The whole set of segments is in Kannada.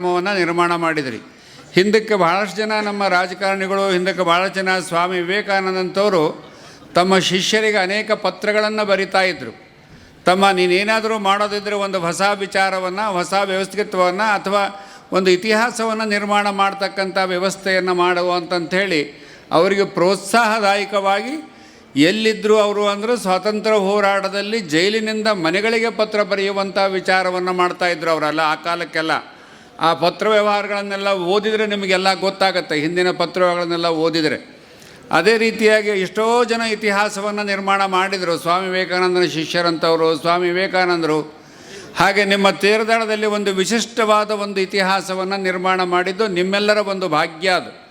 ಕಾರ್ಯಕ್ರಮವನ್ನು ನಿರ್ಮಾಣ ಮಾಡಿದ್ರಿ. ಹಿಂದಕ್ಕೆ ಬಹಳಷ್ಟು ಜನ ನಮ್ಮ ರಾಜಕಾರಣಿಗಳು, ಹಿಂದಕ್ಕೆ ಬಹಳಷ್ಟು ಜನ ಸ್ವಾಮಿ ವಿವೇಕಾನಂದಂಥವರು ತಮ್ಮ ಶಿಷ್ಯರಿಗೆ ಅನೇಕ ಪತ್ರಗಳನ್ನು ಬರಿತಾ ಇದ್ದರು ತಮ್ಮ ನೀನೇನಾದರೂ ಮಾಡೋದಿದ್ದರೆ ಒಂದು ಹೊಸ ವಿಚಾರವನ್ನು, ಹೊಸ ವ್ಯವಸ್ಥಿತ್ವವನ್ನು ಅಥವಾ ಒಂದು ಇತಿಹಾಸವನ್ನು ನಿರ್ಮಾಣ ಮಾಡ್ತಕ್ಕಂಥ ವ್ಯವಸ್ಥೆಯನ್ನು ಮಾಡುವಂತಂಥೇಳಿ ಅವರಿಗೆ ಪ್ರೋತ್ಸಾಹದಾಯಕವಾಗಿ ಎಲ್ಲಿದ್ದರೂ ಅವರು ಅಂದರೆ ಸ್ವಾತಂತ್ರ್ಯ ಹೋರಾಟದಲ್ಲಿ ಜೈಲಿನಿಂದ ಮನೆಗಳಿಗೆ ಪತ್ರ ಬರೆಯುವಂಥ ವಿಚಾರವನ್ನು ಮಾಡ್ತಾಯಿದ್ರು ಅವರೆಲ್ಲ ಆ ಕಾಲಕ್ಕೆಲ್ಲ. ಆ ಪತ್ರ ವ್ಯವಹಾರಗಳನ್ನೆಲ್ಲ ಓದಿದರೆ ನಿಮಗೆಲ್ಲ ಗೊತ್ತಾಗುತ್ತೆ, ಹಿಂದಿನ ಪತ್ರ ವ್ಯವಹಾರಗಳನ್ನೆಲ್ಲ ಓದಿದರೆ. ಅದೇ ರೀತಿಯಾಗಿ ಎಷ್ಟೋ ಜನ ಇತಿಹಾಸವನ್ನು ನಿರ್ಮಾಣ ಮಾಡಿದರು, ಸ್ವಾಮಿ ವಿವೇಕಾನಂದನ ಶಿಷ್ಯರಂಥವರು ಸ್ವಾಮಿ ವಿವೇಕಾನಂದರು. ಹಾಗೆ ನಿಮ್ಮ ತೀರದಾಳದಲ್ಲಿ ಒಂದು ವಿಶಿಷ್ಟವಾದ ಒಂದು ಇತಿಹಾಸವನ್ನು ನಿರ್ಮಾಣ ಮಾಡಿದ್ದು ನಿಮ್ಮೆಲ್ಲರ ಒಂದು ಭಾಗ್ಯ ಅದು.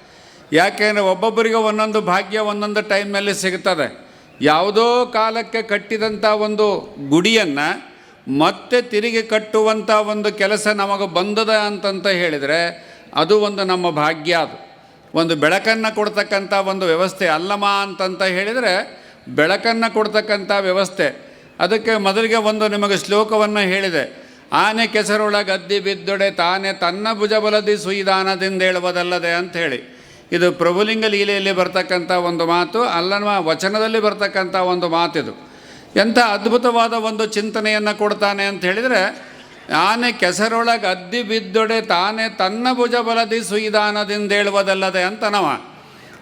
ಯಾಕೆಂದರೆ ಒಬ್ಬೊಬ್ಬರಿಗೆ ಒಂದೊಂದು ಭಾಗ್ಯ, ಒಂದೊಂದು ಟೈಮ್ನಲ್ಲಿ ಸಿಗುತ್ತದೆ ಯಾವುದೋ ಕಾಲಕ್ಕೆ ಕಟ್ಟಿದಂಥ ಒಂದು ಗುಡಿಯನ್ನು ಮತ್ತೆ ತಿರುಗಿ ಕಟ್ಟುವಂಥ ಒಂದು ಕೆಲಸ ನಮಗೆ ಬಂದದ ಅಂತಂತ ಹೇಳಿದರೆ ಅದು ಒಂದು ನಮ್ಮ ಭಾಗ್ಯ ಅದು. ಒಂದು ಬೆಳಕನ್ನು ಕೊಡ್ತಕ್ಕಂಥ ಒಂದು ವ್ಯವಸ್ಥೆ ಅಲ್ಲಮ ಅಂತಂತ ಹೇಳಿದರೆ ಬೆಳಕನ್ನು ಕೊಡ್ತಕ್ಕಂಥ ವ್ಯವಸ್ಥೆ. ಅದಕ್ಕೆ ಮೊದಲಿಗೆ ಒಂದು ನಿಮಗೆ ಶ್ಲೋಕವನ್ನು ಹೇಳಿದೆ. ಆನೆ ಕೆಸರೊಳಗೆ ಅದ್ದಿ ಬಿದ್ದೊಡೆ ತಾನೇ ತನ್ನ ಭುಜಬಲದಿ ಸುಯಿದಾನದಿಂದ ಹೇಳುವುದಲ್ಲದೆ ಅಂತ ಹೇಳಿ. ಇದು ಪ್ರಭುಲಿಂಗ ಲೀಲೆಯಲ್ಲಿ ಬರ್ತಕ್ಕಂಥ ಒಂದು ಮಾತು ಅಲ್ಲನ ವಚನದಲ್ಲಿ ಬರ್ತಕ್ಕಂಥ ಒಂದು ಮಾತಿದು. ಎಂಥ ಅದ್ಭುತವಾದ ಒಂದು ಚಿಂತನೆಯನ್ನು ಕೊಡ್ತಾನೆ ಅಂತ ಹೇಳಿದರೆ, ಆನೆ ಕೆಸರೊಳಗೆ ಅದ್ದಿ ಬಿದ್ದೊಡೆ ತಾನೇ ತನ್ನ ಭುಜ ಬಲದಿ ಸುಯಿದಾನದಿಂದ ಹೇಳುವುದಲ್ಲದೆ ಅಂತ ನವ.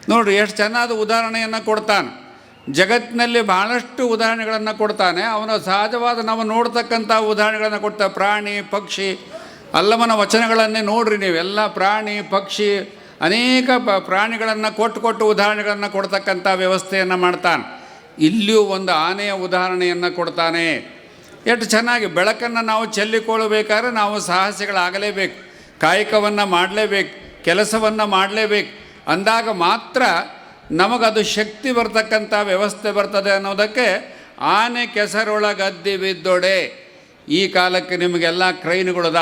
ನೋಡ್ರಿ, ಎಷ್ಟು ಚೆನ್ನಾದ ಉದಾಹರಣೆಯನ್ನು ಕೊಡ್ತಾನೆ. ಜಗತ್ತಿನಲ್ಲಿ ಭಾಳಷ್ಟು ಉದಾಹರಣೆಗಳನ್ನು ಕೊಡ್ತಾನೆ. ಅವನು ಸಹಜವಾದ ನಾವು ನೋಡ್ತಕ್ಕಂಥ ಉದಾಹರಣೆಗಳನ್ನು ಕೊಡ್ತಾ ಪ್ರಾಣಿ, ಪಕ್ಷಿ, ಅಲ್ಲಮನ ವಚನಗಳನ್ನೇ ನೋಡ್ರಿ ನೀವೆಲ್ಲ ಪ್ರಾಣಿ, ಪಕ್ಷಿ, ಅನೇಕ ಪ್ರಾಣಿಗಳನ್ನು ಕೊಟ್ಟು ಕೊಟ್ಟು ಉದಾಹರಣೆಗಳನ್ನು ಕೊಡ್ತಕ್ಕಂಥ ವ್ಯವಸ್ಥೆಯನ್ನು ಮಾಡ್ತಾನೆ. ಇಲ್ಲಿಯೂ ಒಂದು ಆನೆಯ ಉದಾಹರಣೆಯನ್ನು ಕೊಡ್ತಾನೆ. ಎಷ್ಟು ಚೆನ್ನಾಗಿ ಬೆಳಕನ್ನು ನಾವು ಚೆಲ್ಲಿಕೊಳ್ಳಬೇಕಾದ್ರೆ ನಾವು ಸಾಹಸಿಗಳಾಗಲೇಬೇಕು. ಕಾಯಕವನ್ನು ಮಾಡಲೇಬೇಕು, ಕೆಲಸವನ್ನು ಮಾಡಲೇಬೇಕು. ಅಂದಾಗ ಮಾತ್ರ ನಮಗದು ಶಕ್ತಿ ಬರ್ತಕ್ಕಂಥ ವ್ಯವಸ್ಥೆ ಬರ್ತದೆ ಅನ್ನೋದಕ್ಕೆ ಆನೆ ಕೆಸರೊಳಗದ್ದಿ ಬಿದ್ದೊಡೆ. ಈ ಕಾಲಕ್ಕೆ ನಿಮಗೆಲ್ಲ ಕ್ರೈನ್ಗಳದ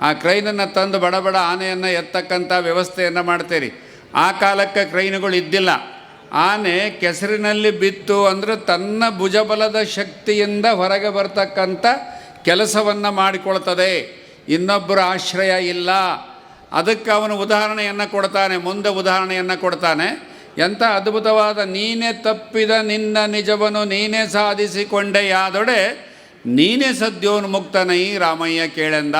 ಆ ಕ್ರೈನನ್ನು ತಂದು ಬಡ ಬಡ ಆನೆಯನ್ನು ಎತ್ತಕ್ಕಂಥ ವ್ಯವಸ್ಥೆಯನ್ನು ಮಾಡ್ತೀರಿ. ಆ ಕಾಲಕ್ಕೆ ಕ್ರೈನುಗಳು ಇದ್ದಿಲ್ಲ. ಆನೆ ಕೆಸರಿನಲ್ಲಿ ಬಿತ್ತು ಅಂದರೆ ತನ್ನ ಭುಜಬಲದ ಶಕ್ತಿಯಿಂದ ಹೊರಗೆ ಬರ್ತಕ್ಕಂಥ ಕೆಲಸವನ್ನು ಮಾಡಿಕೊಳ್ತದೆ. ಇನ್ನೊಬ್ಬರ ಆಶ್ರಯ ಇಲ್ಲ. ಅದಕ್ಕೆ ಅವನು ಉದಾಹರಣೆಯನ್ನು ಕೊಡ್ತಾನೆ, ಮುಂದೆ ಉದಾಹರಣೆಯನ್ನು ಕೊಡ್ತಾನೆ. ಎಂಥ ಅದ್ಭುತವಾದ, ನೀನೇ ತಪ್ಪಿದ ನಿನ್ನ ನಿಜವನ್ನು ನೀನೇ ಸಾಧಿಸಿಕೊಂಡೆಯಾದೊಡೆ ನೀನೇ ಸದ್ಯೋನ್ಮುಕ್ತನೈ ರಾಮಯ್ಯ ಕೇಳೆಂದ.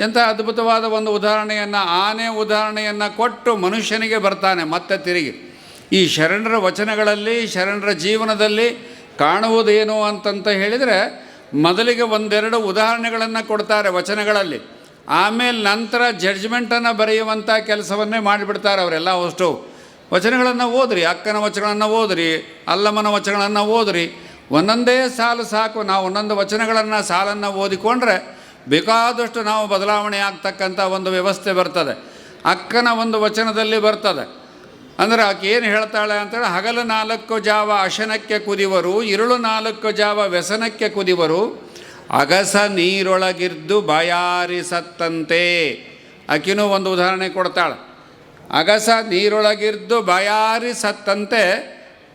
ಎಂಥ ಅದ್ಭುತವಾದ ಒಂದು ಉದಾಹರಣೆಯನ್ನು, ಆನೆ ಉದಾಹರಣೆಯನ್ನು ಕೊಟ್ಟು ಮನುಷ್ಯನಿಗೆ ಬರ್ತಾನೆ, ಮತ್ತೆ ತಿರುಗಿ. ಈ ಶರಣರ ವಚನಗಳಲ್ಲಿ, ಶರಣರ ಜೀವನದಲ್ಲಿ ಕಾಣುವುದೇನು ಅಂತಂತ ಹೇಳಿದರೆ, ಮೊದಲಿಗೆ ಒಂದೆರಡು ಉದಾಹರಣೆಗಳನ್ನು ಕೊಡ್ತಾರೆ ವಚನಗಳಲ್ಲಿ. ಆಮೇಲೆ ನಂತರ ಜಡ್ಜ್ಮೆಂಟನ್ನು ಬರೆಯುವಂಥ ಕೆಲಸವನ್ನೇ ಮಾಡಿಬಿಡ್ತಾರೆ ಅವರೆಲ್ಲ ಅಷ್ಟು. ವಚನಗಳನ್ನು ಓದ್ರಿ, ಅಕ್ಕನ ವಚನಗಳನ್ನು ಓದ್ರಿ, ಅಲ್ಲಮ್ಮನ ವಚನಗಳನ್ನು ಓದ್ರಿ. ಒಂದೊಂದೇ ಸಾಲು ಸಾಕು. ನಾವು ಒಂದೊಂದು ವಚನಗಳನ್ನು, ಸಾಲನ್ನು ಓದಿಕೊಂಡ್ರೆ ಬೇಕಾದಷ್ಟು ನಾವು ಬದಲಾವಣೆ ಆಗ್ತಕ್ಕಂಥ ಒಂದು ವ್ಯವಸ್ಥೆ ಬರ್ತದೆ. ಅಕ್ಕನ ಒಂದು ವಚನದಲ್ಲಿ ಬರ್ತದೆ. ಅಂದರೆ ಆಕೆ ಏನು ಹೇಳ್ತಾಳೆ ಅಂತೇಳಿ, ಹಗಲು ನಾಲ್ಕು ಜಾವ ಅಶನಕ್ಕೆ ಕುದಿವರು, ಇರುಳು ನಾಲ್ಕು ಜಾವ ವ್ಯಸನಕ್ಕೆ ಕುದಿವರು, ಅಗಸ ನೀರೊಳಗಿದ್ದು ಬಯಾರಿಸತ್ತಂತೆ ಆಕಿನೂ ಒಂದು ಉದಾಹರಣೆ ಕೊಡ್ತಾಳೆ. ಅಗಸ ನೀರೊಳಗಿದ್ದು ಬಯಾರಿಸತ್ತಂತೆ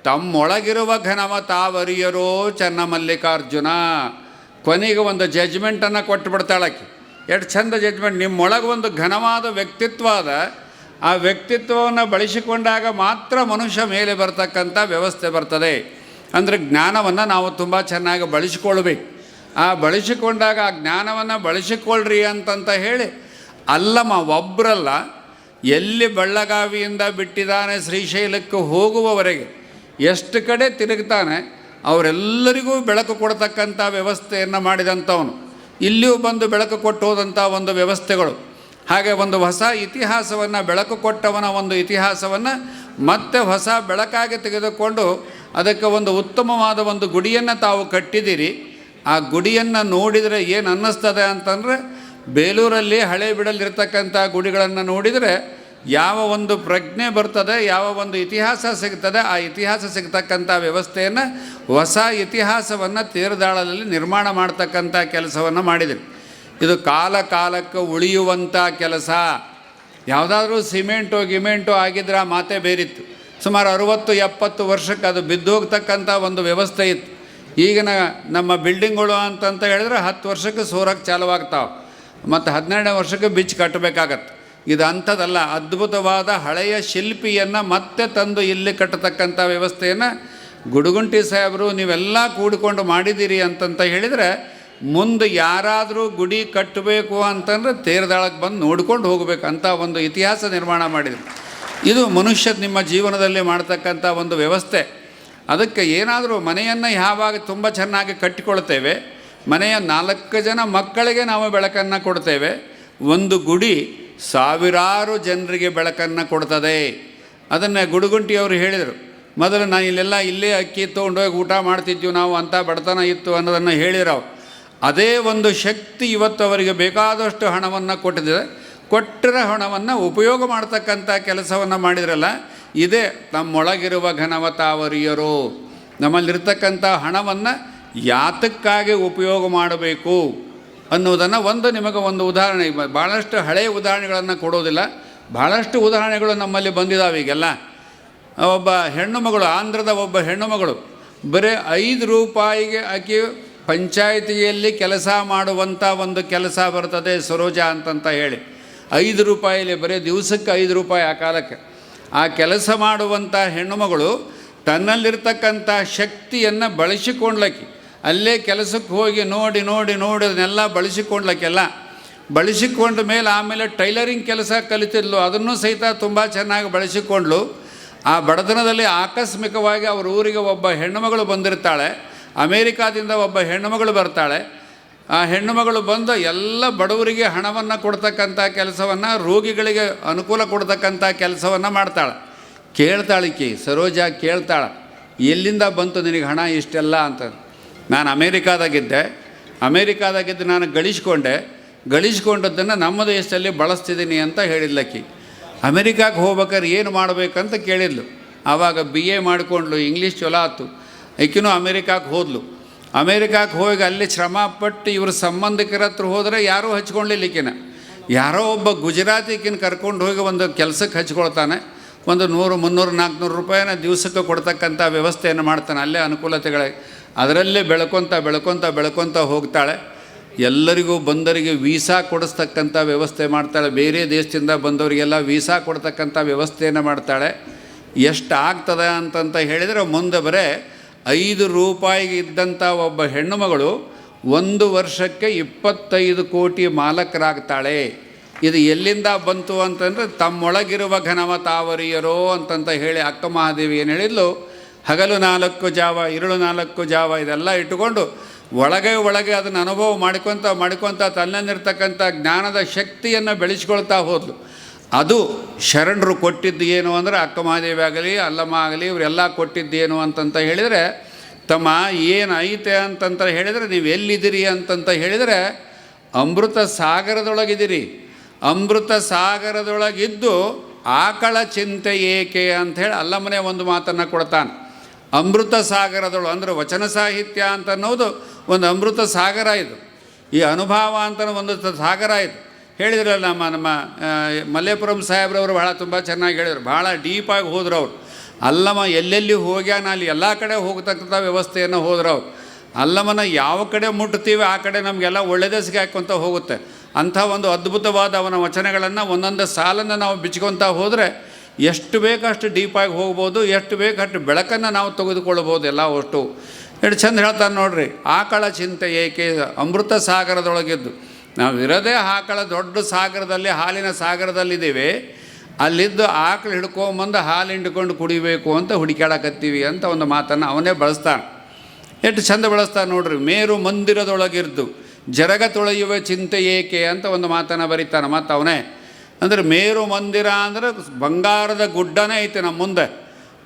ತಮ್ಮೊಳಗಿರುವ ಘನವ ತಾವರಿಯರೋ ಚನ್ನಮಲ್ಲಿಕಾರ್ಜುನ ಕೊನೆಗೆ ಒಂದು ಜಜ್ಮೆಂಟನ್ನು ಕೊಟ್ಟು ಬಿಡ್ತಾಳಕ್ಕೆ ಎಷ್ಟು ಚಂದ ಜಜ್ಮೆಂಟ್ ನಿಮ್ಮೊಳಗೆ ಒಂದು ಘನವಾದ ವ್ಯಕ್ತಿತ್ವ ಅದ. ಆ ವ್ಯಕ್ತಿತ್ವವನ್ನು ಬಳಸಿಕೊಂಡಾಗ ಮಾತ್ರ ಮನುಷ್ಯ ಮೇಲೆ ಬರ್ತಕ್ಕಂಥ ವ್ಯವಸ್ಥೆ ಬರ್ತದೆ. ಅಂದರೆ ಜ್ಞಾನವನ್ನು ನಾವು ತುಂಬ ಚೆನ್ನಾಗಿ ಬಳಸಿಕೊಳ್ಬೇಕು ಆ ಬಳಸಿಕೊಂಡಾಗ ಆ ಜ್ಞಾನವನ್ನು ಬಳಸಿಕೊಳ್ಳ್ರಿ ಅಂತಂತ ಹೇಳಿ ಅಲ್ಲಮ್ಮ ಒಬ್ಬರಲ್ಲ ಎಲ್ಲಿ ಬೆಳ್ಳಗಾವಿಯಿಂದ ಬಿಟ್ಟಿದ್ದಾನೆ ಶ್ರೀಶೈಲಕ್ಕೆ ಹೋಗುವವರೆಗೆ ಎಷ್ಟು ಕಡೆ ತಿರುಗ್ತಾನೆ ಅವರೆಲ್ಲರಿಗೂ ಬೆಳಕು ಕೊಡ್ತಕ್ಕಂಥ ವ್ಯವಸ್ಥೆಯನ್ನು ಮಾಡಿದಂಥವನು. ಇಲ್ಲಿಯೂ ಬಂದು ಬೆಳಕು ಕೊಟ್ಟು ಹೋದಂಥ ಒಂದು ವ್ಯವಸ್ಥೆಗಳು. ಹಾಗೆ ಒಂದು ಹೊಸ ಇತಿಹಾಸವನ್ನು, ಬೆಳಕು ಕೊಟ್ಟವನ ಒಂದು ಇತಿಹಾಸವನ್ನು ಮತ್ತೆ ಹೊಸ ಬೆಳಕಾಗಿ ತೆಗೆದುಕೊಂಡು ಅದಕ್ಕೆ ಒಂದು ಉತ್ತಮವಾದ ಒಂದು ಗುಡಿಯನ್ನು ತಾವು ಕಟ್ಟಿದ್ದೀರಿ. ಆ ಗುಡಿಯನ್ನು ನೋಡಿದರೆ ಏನು ಅನ್ನಿಸ್ತದೆ ಅಂತಂದರೆ ಬೇಲೂರಲ್ಲಿ ಹಳೆ ಬಿಡಲಿರ್ತಕ್ಕಂಥ ಗುಡಿಗಳನ್ನು ನೋಡಿದರೆ ಯಾವ ಒಂದು ಪ್ರಜ್ಞೆ ಬರ್ತದೆ, ಯಾವ ಒಂದು ಇತಿಹಾಸ ಸಿಗ್ತದೆ, ಆ ಇತಿಹಾಸ ಸಿಗ್ತಕ್ಕಂಥ ವ್ಯವಸ್ಥೆಯನ್ನು ಹೊಸ ಇತಿಹಾಸವನ್ನು ತೀರದಾಳದಲ್ಲಿ ನಿರ್ಮಾಣ ಮಾಡ್ತಕ್ಕಂಥ ಕೆಲಸವನ್ನು ಮಾಡಿದರು ಇದು ಕಾಲ ಕಾಲಕ್ಕೆ ಉಳಿಯುವಂಥ ಕೆಲಸ. ಯಾವುದಾದ್ರೂ ಸಿಮೆಂಟು ಗಿಮೆಂಟು ಆಗಿದ್ರೆ ಆ ಮಾತೆ ಬೇರಿತ್ತು. ಸುಮಾರು ಅರುವತ್ತು, ಎಪ್ಪತ್ತು ವರ್ಷಕ್ಕೆ ಅದು ಬಿದ್ದೋಗ್ತಕ್ಕಂಥ ಒಂದು ವ್ಯವಸ್ಥೆ ಇತ್ತು. ಈಗಿನ ನಮ್ಮ ಬಿಲ್ಡಿಂಗ್ಗಳು ಅಂತಂತ ಹೇಳಿದ್ರೆ ಹತ್ತು ವರ್ಷಕ್ಕೆ ಸೋರಕ್ಕೆ ಚಾಲುವಾಗ್ತಾವೆ. ಮತ್ತು ಹದಿನೆರಡನೇ ವರ್ಷಕ್ಕೆ ಬಿಚ್ಚು ಕಟ್ಟಬೇಕಾಗತ್ತೆ ಇದು ಅಂಥದ್ದಲ್ಲ, ಅದ್ಭುತವಾದ ಹಳೆಯ ಶಿಲ್ಪಿಯನ್ನು ಮತ್ತೆ ತಂದು ಇಲ್ಲಿ ಕಟ್ಟತಕ್ಕಂಥ ವ್ಯವಸ್ಥೆಯನ್ನು ಗುಡುಗುಂಟಿ ಸಾಹೇಬರು ನೀವೆಲ್ಲ ಕೂಡಿಕೊಂಡು ಮಾಡಿದ್ದೀರಿ ಅಂತಂತ ಹೇಳಿದರೆ ಮುಂದೆ ಯಾರಾದರೂ ಗುಡಿ ಕಟ್ಟಬೇಕು ಅಂತಂದ್ರೆ ತೇರದಾಳಕ್ಕೆ ಬಂದು ನೋಡ್ಕೊಂಡು ಹೋಗಬೇಕು ಅಂತ ಒಂದು ಇತಿಹಾಸ ನಿರ್ಮಾಣ ಮಾಡಿದರು. ಇದು ಮನುಷ್ಯ ನಿಮ್ಮ ಜೀವನದಲ್ಲಿ ಮಾಡ್ತಕ್ಕಂಥ ಒಂದು ವ್ಯವಸ್ಥೆ. ಅದಕ್ಕೆ ಏನಾದರೂ ಮನೆಯನ್ನು ಯಾವಾಗ ತುಂಬ ಚೆನ್ನಾಗಿ ಕಟ್ಟಿಕೊಳ್ತೇವೆ, ಮನೆಯ ನಾಲ್ಕು ಜನ ಮಕ್ಕಳಿಗೆ ನಾವು ಬೆಳಕನ್ನು ಕೊಡ್ತೇವೆ, ಒಂದು ಗುಡಿ ಸಾವಿರಾರು ಜನರಿಗೆ ಬೆಳಕನ್ನು ಕೊಡ್ತದೆ. ಅದನ್ನು ಗುಡುಗುಂಟಿಯವರು ಹೇಳಿದರು. ಮೊದಲು ನಾನು ಇಲ್ಲೆಲ್ಲ ಇಲ್ಲೇ ಅಕ್ಕಿ ತೊಗೊಂಡೋಗಿ ಊಟ ಮಾಡ್ತಿದ್ವಿ ನಾವು ಅಂಥ ಬಡತನ ಇತ್ತು ಅನ್ನೋದನ್ನು ಹೇಳಿದ್ರು. ಅದೇ ಒಂದು ಶಕ್ತಿ ಇವತ್ತು ಅವರಿಗೆ ಬೇಕಾದಷ್ಟು ಹಣವನ್ನು ಕೊಟ್ಟಿದೆ. ಕೊಟ್ಟಿರೋ ಹಣವನ್ನು ಉಪಯೋಗ ಮಾಡ್ತಕ್ಕಂಥ ಕೆಲಸವನ್ನು ಮಾಡಿದ್ರಲ್ಲ, ಇದೇ ನಮ್ಮೊಳಗಿರುವ ಘನವತಾವರಿಯರು. ನಮ್ಮಲ್ಲಿರ್ತಕ್ಕಂಥ ಹಣವನ್ನು ಯಾತಕ್ಕಾಗಿ ಉಪಯೋಗ ಮಾಡಬೇಕು ಅನ್ನೋದನ್ನು ಒಂದು ನಿಮಗೆ ಒಂದು ಉದಾಹರಣೆ. ಭಾಳಷ್ಟು ಹಳೆಯ ಉದಾಹರಣೆಗಳನ್ನು ಕೊಡೋದಿಲ್ಲ. ಭಾಳಷ್ಟು ಉದಾಹರಣೆಗಳು ನಮ್ಮಲ್ಲಿ ಬಂದಿದ್ದಾವೆ ಈಗೆಲ್ಲ. ಒಬ್ಬ ಹೆಣ್ಣು ಮಗಳು, ಆಂಧ್ರದ ಒಬ್ಬ ಹೆಣ್ಣು ಮಗಳು, ಬರೀ ಐದು ರೂಪಾಯಿಗೆ ಆಕೆ ಪಂಚಾಯಿತಿಯಲ್ಲಿ ಕೆಲಸ ಮಾಡುವಂಥ ಒಂದು ಕೆಲಸ ಬರ್ತದೆ ಸರೋಜ ಅಂತಂತ ಹೇಳಿ. ಐದು ರೂಪಾಯಿಲಿ ಬರೀ ದಿವಸಕ್ಕೆ ಐದು ರೂಪಾಯಿ ಆ ಕಾಲಕ್ಕೆ. ಆ ಕೆಲಸ ಮಾಡುವಂಥ ಹೆಣ್ಣುಮಗಳು ತನ್ನಲ್ಲಿರ್ತಕ್ಕಂಥ ಶಕ್ತಿಯನ್ನು ಬಳಸಿಕೊಂಡ್ಲಕ್ಕಿ ಅಲ್ಲೇ ಕೆಲಸಕ್ಕೆ ಹೋಗಿ ನೋಡಿ ನೋಡಿ ನೋಡಿ ಅದನ್ನೆಲ್ಲ ಬಳಸಿಕೊಂಡ್ಲಕ್ಕೆಲ್ಲ. ಬಳಸಿಕೊಂಡ ಮೇಲೆ ಆಮೇಲೆ ಟೈಲರಿಂಗ್ ಕೆಲಸ ಕಲಿತಿದ್ಲು. ಅದನ್ನು ಸಹಿತ ತುಂಬ ಚೆನ್ನಾಗಿ ಬಳಸಿಕೊಂಡ್ಲು ಆ ಬಡತನದಲ್ಲಿ ಆಕಸ್ಮಿಕವಾಗಿ ಅವ್ರ ಊರಿಗೆ ಒಬ್ಬ ಹೆಣ್ಣುಮಗಳು ಬಂದಿರ್ತಾಳೆ. ಅಮೇರಿಕಾದಿಂದ ಒಬ್ಬ ಹೆಣ್ಣುಮಗಳು ಬರ್ತಾಳೆ. ಆ ಹೆಣ್ಣುಮಗಳು ಬಂದು ಎಲ್ಲ ಬಡವರಿಗೆ ಹಣವನ್ನು ಕೊಡ್ತಕ್ಕಂಥ ಕೆಲಸವನ್ನು, ರೋಗಿಗಳಿಗೆ ಅನುಕೂಲ ಕೊಡ್ತಕ್ಕಂಥ ಕೆಲಸವನ್ನು ಮಾಡ್ತಾಳೆ. ಕೇಳ್ತಾಳಿಕೆ ಸರೋಜಾ ಕೇಳ್ತಾಳೆ, ಎಲ್ಲಿಂದ ಬಂತು ನಿನಗೆ ಹಣ ಇಷ್ಟೆಲ್ಲ? ಅಂತ. ನಾನು ಅಮೇರಿಕಾದಾಗಿದ್ದೆ. ಅಮೇರಿಕಾದಾಗಿದ್ದು ನಾನು ಗಳಿಸ್ಕೊಂಡೆ. ಗಳಿಸ್ಕೊಂಡದ್ದನ್ನು ನಮ್ಮ ದೇಶದಲ್ಲಿ ಬಳಸ್ತಿದ್ದೀನಿ ಅಂತ ಹೇಳಿದ್ಲಕ್ಕಿ. ಅಮೇರಿಕಾಗೆ ಹೋಗ್ಬೇಕಾದ್ರೆ ಏನು ಮಾಡಬೇಕಂತ ಕೇಳಿದ್ಲು. ಆವಾಗ ಬಿ ಎ ಮಾಡಿಕೊಂಡ್ಲು ಇಂಗ್ಲೀಷ್ ಚಲೋ ಆಯ್ತು ಈಕಿನೂ ಅಮೇರಿಕಾಕ್ಕೆ ಹೋದ್ಲು. ಅಮೇರಿಕಾಕ್ಕೆ ಹೋಗಿ ಅಲ್ಲಿ ಶ್ರಮ ಪಟ್ಟು ಇವ್ರ ಸಂಬಂಧಿಕರ ಹತ್ರ ಹೋದರೆ ಯಾರೂ ಹಚ್ಕೊಳ್ಳಿಲ್ಲ ಈಕಿನ. ಯಾರೋ ಒಬ್ಬ ಗುಜರಾತಿಕಿನ ಕರ್ಕೊಂಡು ಹೋಗಿ ಒಂದು ಕೆಲಸಕ್ಕೆ ಹಚ್ಕೊಳ್ತಾನೆ. ಒಂದು ನೂರು, ಮುನ್ನೂರು, ನಾಲ್ಕುನೂರು ರೂಪಾಯಿನ ದಿವಸಕ್ಕೆ ಕೊಡ್ತಕ್ಕಂಥ ವ್ಯವಸ್ಥೆಯನ್ನು ಮಾಡ್ತಾನೆ. ಅಲ್ಲೇ ಅನುಕೂಲತೆಗಳಾಗಿ ಅದರಲ್ಲೇ ಬೆಳ್ಕೊತ ಬೆಳ್ಕೊತ ಬೆಳ್ಕೊತ ಹೋಗ್ತಾಳೆ. ಎಲ್ಲರಿಗೂ ಬಂದವರಿಗೆ ವೀಸಾ ಕೊಡಿಸ್ತಕ್ಕಂಥ ವ್ಯವಸ್ಥೆ ಮಾಡ್ತಾಳೆ. ಬೇರೆ ದೇಶದಿಂದ ಬಂದವರಿಗೆಲ್ಲ ವೀಸಾ ಕೊಡ್ತಕ್ಕಂಥ ವ್ಯವಸ್ಥೆಯನ್ನು ಮಾಡ್ತಾಳೆ. ಎಷ್ಟು ಆಗ್ತದೆ ಅಂತಂತ ಹೇಳಿದರೆ ಮುಂದೆ ಬರೇ ಐದು ರೂಪಾಯಿಗೆ ಇದ್ದಂಥ ಒಬ್ಬ ಹೆಣ್ಣು ಮಗಳು ಒಂದು ವರ್ಷಕ್ಕೆ ಇಪ್ಪತ್ತೈದು ಕೋಟಿ ಮಾಲಕರಾಗ್ತಾಳೆ. ಇದು ಎಲ್ಲಿಂದ ಬಂತು ಅಂತಂದರೆ, ತಮ್ಮೊಳಗಿರುವ ಘನವ ತಾವರಿಯರೋ ಅಂತಂತ ಹೇಳಿ ಅಕ್ಕ ಮಹಾದೇವಿ ಏನು ಹೇಳಿದ್ಲು? ಹಗಲು ನಾಲ್ಕು ಜಾವ, ಇರುಳು ನಾಲ್ಕು ಜಾವ ಇದೆಲ್ಲ ಇಟ್ಟುಕೊಂಡು ಒಳಗೆ ಒಳಗೆ ಅದನ್ನು ಅನುಭವ ಮಾಡ್ಕೊತ ಮಾಡ್ಕೊತ ತನ್ನಲ್ಲಿರ್ತಕ್ಕಂಥ ಜ್ಞಾನದ ಶಕ್ತಿಯನ್ನು ಬೆಳೆಸ್ಕೊಳ್ತಾ ಹೋದ್ಲು. ಅದು ಶರಣರು ಕೊಟ್ಟಿದ್ದು ಏನು ಅಂದರೆ ಅಕ್ಕ ಮಹಾದೇವಿ ಆಗಲಿ, ಅಲ್ಲಮ್ಮ ಆಗಲಿ, ಇವರೆಲ್ಲ ಕೊಟ್ಟಿದ್ದೇನು ಅಂತಂತ ಹೇಳಿದರೆ, ತಮ್ಮ ಏನು ಐತೆ ಅಂತಂತ ಹೇಳಿದರೆ, ನೀವು ಎಲ್ಲಿದ್ದೀರಿ ಅಂತಂತ ಹೇಳಿದರೆ, ಅಮೃತ ಸಾಗರದೊಳಗಿದ್ದೀರಿ. ಅಮೃತ ಸಾಗರದೊಳಗಿದ್ದು ಆಕಳ ಚಿಂತೆ ಏಕೆ ಅಂಥೇಳಿ ಅಲ್ಲಮ್ಮನೇ ಒಂದು ಮಾತನ್ನು ಕೊಡ್ತಾನೆ. ಅಮೃತ ಸಾಗರದೊಳು ಅಂದರೆ ವಚನ ಸಾಹಿತ್ಯ ಅಂತ ಅನ್ನೋದು ಒಂದು ಅಮೃತ ಸಾಗರ ಇದು. ಈ ಅನುಭವ ಅಂತ ಒಂದು ಸಾಗರ ಇದು. ಹೇಳಿದ್ರಲ್ಲ ನಮ್ಮ ನಮ್ಮ ಮಲ್ಲೇಪುರಂ ಸಾಹೇಬ್ರವರು ಭಾಳ ತುಂಬ ಚೆನ್ನಾಗಿ ಹೇಳಿದರು. ಭಾಳ ಡೀಪಾಗಿ ಹೋದ್ರು ಅವ್ರು. ಅಲ್ಲಮ್ಮ, ಎಲ್ಲೆಲ್ಲಿ ಹೋಗ್ಯಾನ ಅಲ್ಲಿ ಎಲ್ಲ ಕಡೆ ಹೋಗ್ತಕ್ಕಂಥ ವ್ಯವಸ್ಥೆಯನ್ನು ಹೋದ್ರು ಅವ್ರು. ಅಲ್ಲಮ್ಮನ ಯಾವ ಕಡೆ ಮುಟ್ತೀವಿ ಆ ಕಡೆ ನಮಗೆಲ್ಲ ಒಳ್ಳೆಯದೇ ಸಿಗಾಕೊಂತ ಹೋಗುತ್ತೆ. ಅಂಥ ಒಂದು ಅದ್ಭುತವಾದ ಅವನ ವಚನಗಳನ್ನು ಒಂದೊಂದು ಸಾಲನ್ನು ನಾವು ಬಿಚ್ಕೊತ ಹೋದರೆ ಎಷ್ಟು ಬೇಕಷ್ಟು ಡೀಪಾಗಿ ಹೋಗ್ಬೋದು, ಎಷ್ಟು ಬೇಕಷ್ಟು ಬೆಳಕನ್ನು ನಾವು ತೆಗೆದುಕೊಳ್ಬೋದು ಎಲ್ಲ ಅಷ್ಟು. ಎಷ್ಟು ಚಂದ ಹೇಳ್ತಾನೆ ನೋಡಿರಿ, ಆಕಳ ಚಿಂತೆ ಏಕೆ? ಅಮೃತ ಸಾಗರದೊಳಗಿದ್ದು. ನಾವು ಇರೋದೇ ಆಕಳ ದೊಡ್ಡ ಸಾಗರದಲ್ಲಿ, ಹಾಲಿನ ಸಾಗರದಲ್ಲಿದ್ದೀವಿ. ಅಲ್ಲಿದ್ದು ಆಕಳು ಹಿಡ್ಕೊಂಬಂದು ಹಾಲು ಹಿಂಡ್ಕೊಂಡು ಕುಡಿಬೇಕು ಅಂತ ಹುಡುಕಾಡಕತ್ತೀವಿ ಅಂತ ಒಂದು ಮಾತನ್ನು ಅವನೇ ಬಳಸ್ತಾನೆ. ಎಷ್ಟು ಚಂದ ಬಳಸ್ತಾನೆ ನೋಡ್ರಿ, ಮೇರು ಮಂದಿರದೊಳಗಿರ್ದು, ಜರಗ ತೊಳೆಯುವ ಚಿಂತೆ ಏಕೆ ಅಂತ ಒಂದು ಮಾತನ್ನು ಬರೀತಾನೆ. ಮತ್ತು ಅವನೇ, ಅಂದರೆ ಮೇರು ಮಂದಿರ ಅಂದರೆ ಬಂಗಾರದ ಗುಡ್ಡನೇ ಐತೆ ನಮ್ಮ ಮುಂದೆ.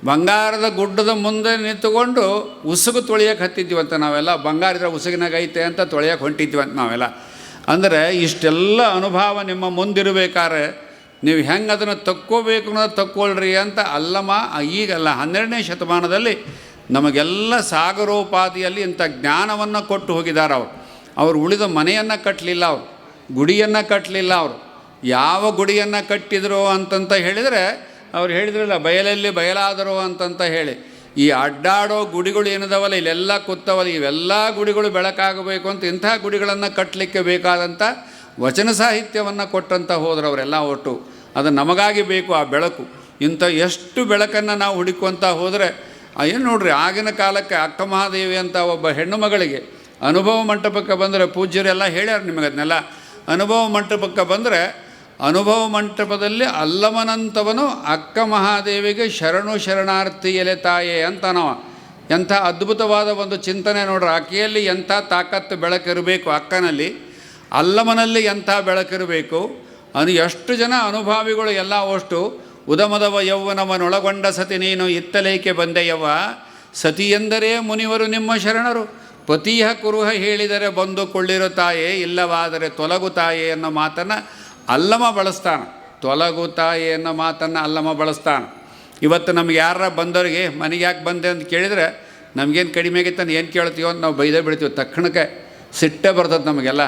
ಬಂಗಾರದ ಗುಡ್ಡದ ಮುಂದೆ ನಿಂತುಕೊಂಡು ಉಸುಗು ತೊಳೆಯಕ್ಕೆ ಅಂತ ನಾವೆಲ್ಲ. ಬಂಗಾರದ ಉಸುಗಿನಾಗ ಐತೆ ಅಂತ ತೊಳೆಯಕ್ಕೆ ಅಂತ ನಾವೆಲ್ಲ. ಅಂದರೆ ಇಷ್ಟೆಲ್ಲ ಅನುಭವ ನಿಮ್ಮ ಮುಂದಿರಬೇಕಾದ್ರೆ ನೀವು ಹೆಂಗೆ ಅದನ್ನು ತಕ್ಕೋಬೇಕು ಅನ್ನೋದು ತಕ್ಕೊಳ್ರಿ ಅಂತ ಅಲ್ಲಮ್ಮ ಈಗಲ್ಲ ಹನ್ನೆರಡನೇ ಶತಮಾನದಲ್ಲಿ ನಮಗೆಲ್ಲ ಸಾಗರೋಪಾದಿಯಲ್ಲಿ ಇಂಥ ಜ್ಞಾನವನ್ನು ಕೊಟ್ಟು ಹೋಗಿದ್ದಾರೆ ಅವರು. ಅವರು ಉಳಿದ ಮನೆಯನ್ನು ಕಟ್ಟಲಿಲ್ಲ ಅವರು, ಗುಡಿಯನ್ನು ಕಟ್ಟಲಿಲ್ಲ ಅವರು. ಯಾವ ಗುಡಿಯನ್ನು ಕಟ್ಟಿದರು ಅಂತಂತ ಹೇಳಿದರೆ ಅವ್ರು ಹೇಳಿದ್ರಲ್ಲ, ಬಯಲಲ್ಲಿ ಬಯಲಾದರು ಅಂತಂತ ಹೇಳಿ. ಈ ಅಡ್ಡಾಡೋ ಗುಡಿಗಳು ಏನದವಲ್ಲ, ಇಲ್ಲೆಲ್ಲ ಕೂತವಲ್ಲ, ಇವೆಲ್ಲ ಗುಡಿಗಳು ಬೆಳಕಾಗಬೇಕು ಅಂತ ಇಂಥ ಗುಡಿಗಳನ್ನು ಕಟ್ಟಲಿಕ್ಕೆ ಬೇಕಾದಂಥ ವಚನ ಸಾಹಿತ್ಯವನ್ನು ಕೊಟ್ಟಂತ ಹೋದ್ರು ಅವರೆಲ್ಲ ಒಟ್ಟು. ಅದು ನಮಗಾಗಿ ಬೇಕು ಆ ಬೆಳಕು. ಇಂಥ ಎಷ್ಟು ಬೆಳಕನ್ನು ನಾವು ಹುಡುಕುವಂತ ಹೋದರೆ ಏನು ನೋಡ್ರಿ, ಆಗಿನ ಕಾಲಕ್ಕೆ ಅಕ್ಕ ಮಹಾದೇವಿ ಅಂತ ಒಬ್ಬ ಹೆಣ್ಣು ಮಗಳಿಗೆ ಅನುಭವ ಮಂಟಪಕ್ಕೆ ಬಂದರೆ ಪೂಜ್ಯರೆಲ್ಲ ಹೇಳ್ಯಾರ ನಿಮಗೆ ಅದನ್ನೆಲ್ಲ. ಅನುಭವ ಮಂಟಪಕ್ಕೆ ಬಂದರೆ ಅನುಭವ ಮಂಟಪದಲ್ಲಿ ಅಲ್ಲಮನಂತವನು ಅಕ್ಕ ಮಹಾದೇವಿಗೆ ಶರಣು ಶರಣಾರ್ಥಿ ಎಲೆ ತಾಯೇ ಅಂತ ನಾವು ಎಂಥ ಅದ್ಭುತವಾದ ಒಂದು ಚಿಂತನೆ ನೋಡ್ರಿ, ಆಕೆಯಲ್ಲಿ ಎಂಥ ತಾಕತ್ತು ಬೆಳಕಿರಬೇಕು ಅಕ್ಕನಲ್ಲಿ? ಅಲ್ಲಮನಲ್ಲಿ ಎಂಥ ಬೆಳಕಿರಬೇಕು? ಅದು ಎಷ್ಟು ಜನ ಅನುಭಾವಿಗಳು ಎಲ್ಲ ಅಷ್ಟು, ಉದಮದವ ಯೌವನವನೊಳಗೊಂಡ ಸತಿ ನೀನು ಇತ್ತಲೇಕೆ ಬಂದೆಯವ್ವ? ಸತಿ ಎಂದರೆ ಮುನಿವರು ನಿಮ್ಮ ಶರಣರು. ಪತಿಯ ಕುರುಹ ಹೇಳಿದರೆ ಬಂದು ಕೊಳ್ಳಿರೋ ತಾಯೇ, ಇಲ್ಲವಾದರೆ ತೊಲಗು ತಾಯೇ ಅನ್ನೋ ಮಾತನ್ನು ಅಲ್ಲಮ ಬಳಸ್ತಾನೆ. ತೊಲಗು ತಾಯೇ ಅನ್ನೋ ಮಾತನ್ನು ಅಲ್ಲಮ ಬಳಸ್ತಾನೆ. ಇವತ್ತು ನಮ್ಗೆ ಯಾರ ಬಂದವ್ರಿಗೆ ಮನೆಗೆ ಯಾಕೆ ಬಂದೆ ಅಂತ ಕೇಳಿದರೆ ನಮಗೇನು ಕಡಿಮೆ ಆಗೈತೆ ಏನು ಕೇಳ್ತೀವೋ ಅಂತ ನಾವು ಬೈದೇ ಬಿಡ್ತೀವಿ. ತಕ್ಷಣಕ್ಕೆ ಸಿಟ್ಟೆ ಬರ್ತದೆ ನಮಗೆಲ್ಲ.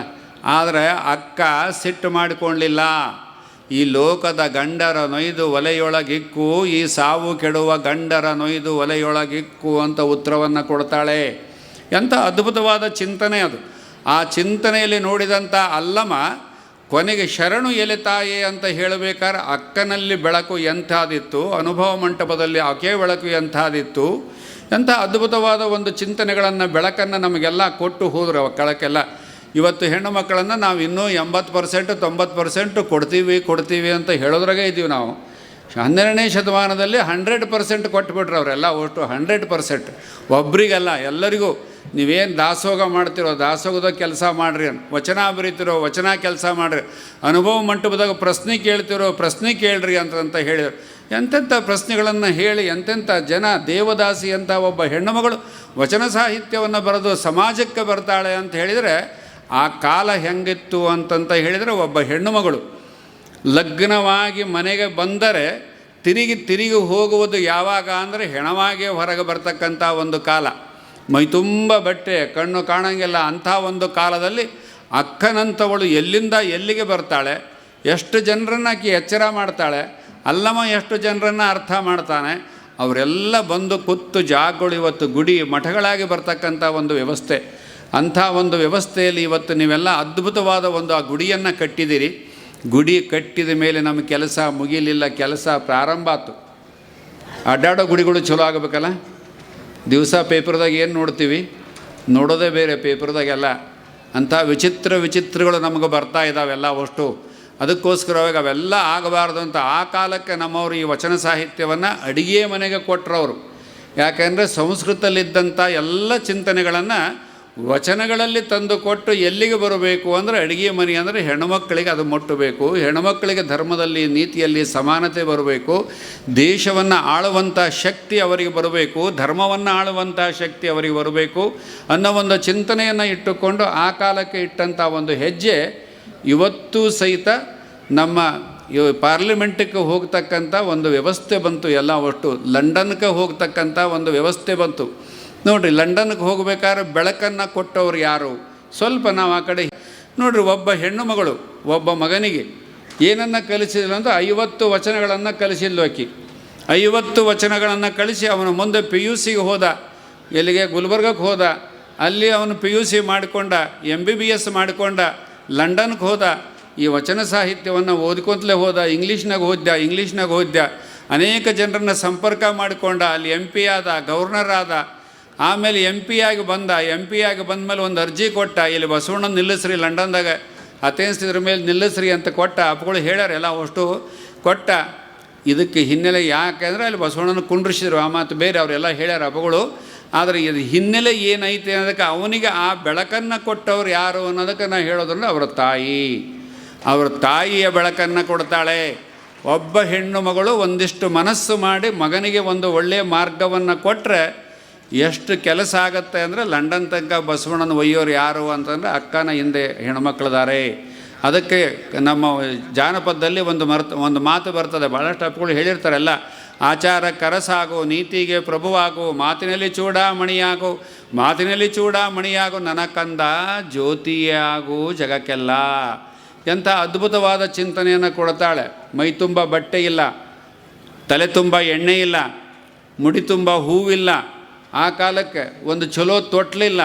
ಆದರೆ ಅಕ್ಕ ಸಿಟ್ಟು ಮಾಡಿಕೊಳ್ಳಿಲ್ಲ ಈ ಲೋಕದ ಗಂಡರ ನೊಯ್ದು ಒಲೆಯೊಳಗಿಕ್ಕು, ಈ ಸಾವು ಕೆಡುವ ಗಂಡರ ನೊಯ್ದು ಒಲೆಯೊಳಗಿಕ್ಕು ಅಂತ ಉತ್ತರವನ್ನು ಕೊಡ್ತಾಳೆ. ಎಂಥ ಅದ್ಭುತವಾದ ಚಿಂತನೆ ಅದು. ಆ ಚಿಂತನೆಯಲ್ಲಿ ನೋಡಿದಂಥ ಅಲ್ಲಮ ಕೊನೆಗೆ ಶರಣು ಎಲೆ ತಾಯಿ ಅಂತ ಹೇಳಬೇಕಾದ್ರೆ ಅಕ್ಕನಲ್ಲಿ ಬೆಳಕು ಎಂಥಾದಿತ್ತು, ಅನುಭವ ಮಂಟಪದಲ್ಲಿ ಆಕೆ ಬೆಳಕು ಎಂಥಾದಿತ್ತು, ಎಂಥ ಅದ್ಭುತವಾದ ಒಂದು ಚಿಂತನೆಗಳನ್ನು ಬೆಳಕನ್ನು ನಮಗೆಲ್ಲ ಕೊಟ್ಟು ಹೋದರು ಕಳಕ್ಕೆಲ್ಲ ಇವತ್ತು ಹೆಣ್ಣು ಮಕ್ಕಳನ್ನು ನಾವು ಇನ್ನೂ ಎಂಬತ್ತು ಪರ್ಸೆಂಟ್, ತೊಂಬತ್ತು ಪರ್ಸೆಂಟ್ ಕೊಡ್ತೀವಿ ಕೊಡ್ತೀವಿ ಅಂತ ಹೇಳೋದ್ರಾಗೆ ಇದ್ದೀವಿ ನಾವು. ಹನ್ನೆರಡನೇ ಶತಮಾನದಲ್ಲಿ ಹಂಡ್ರೆಡ್ ಪರ್ಸೆಂಟ್ ಕೊಟ್ಬಿಟ್ರು ಅವರೆಲ್ಲ, ಒಟ್ಟು ಹಂಡ್ರೆಡ್ ಪರ್ಸೆಂಟ್. ಒಬ್ಬರಿಗೆಲ್ಲ ಎಲ್ಲರಿಗೂ ನೀವೇನು ದಾಸೋಗ ಮಾಡ್ತಿರೋ ದಾಸೋಗದ ಕೆಲಸ ಮಾಡಿರಿ ವಚನ ಬರೀತಿರೋ, ವಚನ ಕೆಲಸ ಮಾಡಿರಿ. ಅನುಭವ ಮಂಟಪದಾಗ ಪ್ರಶ್ನೆ ಕೇಳ್ತಿರೋ, ಪ್ರಶ್ನೆ ಕೇಳ್ರಿ ಅಂತಂತ ಅಂತ ಹೇಳಿದರು ಎಂತೆಂಥ ಪ್ರಶ್ನೆಗಳನ್ನು ಹೇಳಿ, ಎಂತೆಂಥ ಜನ ದೇವದಾಸಿ ಅಂತ ಒಬ್ಬ ಹೆಣ್ಣುಮಗಳು ವಚನ ಸಾಹಿತ್ಯವನ್ನು ಬರೆದು ಸಮಾಜಕ್ಕೆ ಬರ್ತಾಳೆ ಅಂತ ಹೇಳಿದರೆ, ಆ ಕಾಲ ಹೆಂಗಿತ್ತು ಅಂತಂತ ಹೇಳಿದರೆ ಒಬ್ಬ ಹೆಣ್ಣುಮಗಳು ಲಗ್ನವಾಗಿ ಮನೆಗೆ ಬಂದರೆ ತಿರುಗಿ ತಿರುಗಿ ಹೋಗುವುದು ಯಾವಾಗ ಅಂದರೆ ಹೆಣವಾಗಿ ಹೊರಗೆ ಬರ್ತಕ್ಕಂಥ ಒಂದು ಕಾಲ. ಮೈ ತುಂಬ ಬಟ್ಟೆ, ಕಣ್ಣು ಕಾಣಂಗಿಲ್ಲ. ಅಂಥ ಒಂದು ಕಾಲದಲ್ಲಿ ಅಕ್ಕನಂಥವಳು ಎಲ್ಲಿಂದ ಎಲ್ಲಿಗೆ ಬರ್ತಾಳೆ, ಎಷ್ಟು ಜನರನ್ನು ಆಕೆ ಎಚ್ಚರ ಮಾಡ್ತಾಳೆ, ಅಲ್ಲಮ್ಮ ಎಷ್ಟು ಜನರನ್ನು ಅರ್ಥ ಮಾಡ್ತಾನೆ, ಅವರೆಲ್ಲ ಬಂದು ಕುತ್ತು ಜಾಗಗಳು ಇವತ್ತು ಗುಡಿ ಮಠಗಳಾಗಿ ಬರ್ತಕ್ಕಂಥ ಒಂದು ವ್ಯವಸ್ಥೆ. ಅಂಥ ಒಂದು ವ್ಯವಸ್ಥೆಯಲ್ಲಿ ಇವತ್ತು ನೀವೆಲ್ಲ ಅದ್ಭುತವಾದ ಒಂದು ಆ ಗುಡಿಯನ್ನು ಕಟ್ಟಿದ್ದೀರಿ. ಗುಡಿ ಕಟ್ಟಿದ ಮೇಲೆ ನಮ್ಮ ಕೆಲಸ ಮುಗಿಲಿಲ್ಲ, ಕೆಲಸ ಪ್ರಾರಂಭ ಆಯ್ತು ಅಡ್ಡಾಡೋ ಗುಡಿಗಳು ಚಲೋ ಆಗಬೇಕಲ್ಲ? ದಿವಸ ಪೇಪರ್ದಾಗ ಏನು ನೋಡ್ತೀವಿ? ನೋಡೋದೇ ಬೇರೆ ಪೇಪರ್ದಾಗೆಲ್ಲ ಅಂಥ ವಿಚಿತ್ರ ವಿಚಿತ್ರಗಳು ನಮಗೆ ಬರ್ತಾ ಇದ್ದಾವೆಲ್ಲ ಅಷ್ಟು. ಅದಕ್ಕೋಸ್ಕರವಾಗಿ ಅವೆಲ್ಲ ಆಗಬಾರ್ದು ಅಂತ ಆ ಕಾಲಕ್ಕೆ ನಮ್ಮವರು ಈ ವಚನ ಸಾಹಿತ್ಯವನ್ನು ಅಡಿಗೆ ಮನೆಗೆ ಕೊಟ್ಟರವರು ಯಾಕೆಂದರೆ ಸಂಸ್ಕೃತದಲ್ಲಿದ್ದಂಥ ಎಲ್ಲ ಚಿಂತನೆಗಳನ್ನು ವಚನಗಳಲ್ಲಿ ತಂದು ಕೊಟ್ಟು ಎಲ್ಲಿಗೆ ಬರಬೇಕು ಅಂದರೆ ಅಡುಗೆ ಮನೆ ಅಂದರೆ ಹೆಣ್ಣುಮಕ್ಕಳಿಗೆ ಅದು ಮುಟ್ಟಬೇಕು. ಹೆಣ್ಣುಮಕ್ಕಳಿಗೆ ಧರ್ಮದಲ್ಲಿ, ನೀತಿಯಲ್ಲಿ ಸಮಾನತೆ ಬರಬೇಕು. ದೇಶವನ್ನು ಆಳುವಂಥ ಶಕ್ತಿ ಅವರಿಗೆ ಬರಬೇಕು. ಧರ್ಮವನ್ನು ಆಳುವಂಥ ಶಕ್ತಿ ಅವರಿಗೆ ಬರಬೇಕು ಅನ್ನೋ ಒಂದು ಚಿಂತನೆಯನ್ನು ಇಟ್ಟುಕೊಂಡು ಆ ಕಾಲಕ್ಕೆ ಇಟ್ಟಂಥ ಒಂದು ಹೆಜ್ಜೆ ಇವತ್ತೂ ಸಹಿತ ನಮ್ಮ ಇವ ಪಾರ್ಲಿಮೆಂಟಕ್ಕೆ ಹೋಗ್ತಕ್ಕಂಥ ಒಂದು ವ್ಯವಸ್ಥೆ ಬಂತು. ಎಲ್ಲ ಒಟ್ಟು ಲಂಡನ್ಗೆ ಹೋಗ್ತಕ್ಕಂಥ ಒಂದು ವ್ಯವಸ್ಥೆ ಬಂತು. ನೋಡಿರಿ, ಲಂಡನ್ಗೆ ಹೋಗಬೇಕಾದ್ರೆ ಬೆಳಕನ್ನು ಕೊಟ್ಟವ್ರು ಯಾರು? ಸ್ವಲ್ಪ ನಾವು ಆ ಕಡೆ ನೋಡ್ರಿ, ಒಬ್ಬ ಹೆಣ್ಣು ಮಗಳು, ಒಬ್ಬ ಮಗನಿಗೆ ಏನನ್ನು ಕಲಿಸಿದ್ಲು ಅಂತ ಐವತ್ತು ವಚನಗಳನ್ನು ಕಲಿಸಿದ್ಲು ಆಕಿ. ಐವತ್ತು ವಚನಗಳನ್ನು ಕಳಿಸಿ ಅವನು ಮುಂದೆ ಪಿ ಯು ಸಿಗೆ ಹೋದ. ಎಲ್ಲಿಗೆ? ಗುಲ್ಬರ್ಗಕ್ಕೆ ಹೋದ. ಅಲ್ಲಿ ಅವನು ಪಿ ಯು ಸಿ ಮಾಡಿಕೊಂಡ ಎಂ ಬಿ ಬಿ ಎಸ್ ಮಾಡಿಕೊಂಡ, ಲಂಡನ್ಗೆ ಹೋದ. ಈ ವಚನ ಸಾಹಿತ್ಯವನ್ನು ಓದ್ಕೊತಲೇ ಹೋದ, ಇಂಗ್ಲೀಷ್ನಾಗ ಓದ್ಯ ಇಂಗ್ಲೀಷ್ನಾಗ ಓದ್ಯ ಅನೇಕ ಜನರನ್ನು ಸಂಪರ್ಕ ಮಾಡಿಕೊಂಡ, ಅಲ್ಲಿ ಎಂ ಪಿ ಆದ ಗವರ್ನರ್ ಆದ. ಆಮೇಲೆ ಎಂ ಪಿ ಆಗಿ ಬಂದ ಎಂ ಪಿ ಆಗಿ ಬಂದಮೇಲೆ ಒಂದು ಅರ್ಜಿ ಕೊಟ್ಟ, ಇಲ್ಲಿ ಬಸವಣ್ಣ ನಿಲ್ಲಿಸ್ರಿ ಲಂಡನ್ದಾಗ. ಅಥೆನ್ಸ್ ಇದ್ರ ಮೇಲೆ ನಿಲ್ಲಿಸ್ರಿ ಅಂತ ಕೊಟ್ಟ, ಅಪ್ಪಗಳು ಹೇಳ್ಯಾರ ಎಲ್ಲ ಅಷ್ಟು ಕೊಟ್ಟ. ಇದಕ್ಕೆ ಹಿನ್ನೆಲೆ ಯಾಕೆಂದ್ರೆ ಅಲ್ಲಿ ಬಸವಣ್ಣನ ಕುಂಡ್ರಿಸಿದ್ರು, ಆ ಮಾತು ಬೇರೆ ಅವರೆಲ್ಲ ಹೇಳ್ಯಾರ ಅಪ್ಪಗಳು. ಆದರೆ ಇದು ಹಿನ್ನೆಲೆ ಏನೈತೆ ಅನ್ನೋದಕ್ಕೆ ಅವನಿಗೆ ಆ ಬೆಳಕನ್ನು ಕೊಟ್ಟವ್ರು ಯಾರು ಅನ್ನೋದಕ್ಕೆ ನಾನು ಹೇಳೋದ್ರಿಂದ ಅವರ ತಾಯಿ. ಅವರ ತಾಯಿಯ ಬೆಳಕನ್ನು ಕೊಡ್ತಾಳೆ. ಒಬ್ಬ ಹೆಣ್ಣು ಮಗಳು ಒಂದಿಷ್ಟು ಮನಸ್ಸು ಮಾಡಿ ಮಗನಿಗೆ ಒಂದು ಒಳ್ಳೆಯ ಮಾರ್ಗವನ್ನು ಕೊಟ್ಟರೆ ಎಷ್ಟು ಕೆಲಸ ಆಗುತ್ತೆ ಅಂದರೆ ಲಂಡನ್ ತನಕ ಬಸವಣ್ಣನ ಒಯ್ಯೋರು ಯಾರು ಅಂತಂದರೆ ಅಕ್ಕನ ಹಿಂದೆ ಹೆಣ್ಮಕ್ಳಿದ್ದಾರೆ ಅದಕ್ಕೆ ನಮ್ಮ ಜಾನಪದದಲ್ಲಿ ಒಂದು ಮರ್ತ, ಒಂದು ಮಾತು ಬರ್ತದೆ ಭಾಳಷ್ಟು ಅಪ್ಪುಗಳು ಹೇಳಿರ್ತಾರಲ್ಲ ಆಚಾರ ಕರಸಾಗು, ನೀತಿಗೆ ಪ್ರಭುವಾಗು, ಮಾತಿನಲ್ಲಿ ಚೂಡಾಮಣಿಯಾಗು ಮಾತಿನಲ್ಲಿ ಚೂಡಾಮಣಿಯಾಗು ನನ್ನ ಕಂದ ಜ್ಯೋತಿಯೇ ಆಗು ಜಗಕ್ಕೆಲ್ಲ ಎಂಥ ಅದ್ಭುತವಾದ ಚಿಂತನೆಯನ್ನು ಕೊಡ್ತಾಳೆ. ಮೈ ತುಂಬ ಬಟ್ಟೆ ಇಲ್ಲ, ತಲೆ ತುಂಬ ಎಣ್ಣೆ ಇಲ್ಲ, ಮುಡಿ ತುಂಬ ಹೂವಿಲ್ಲ ಆ ಕಾಲಕ್ಕೆ ಒಂದು ಚಲೋ ತೊಟ್ಲಿಲ್ಲ.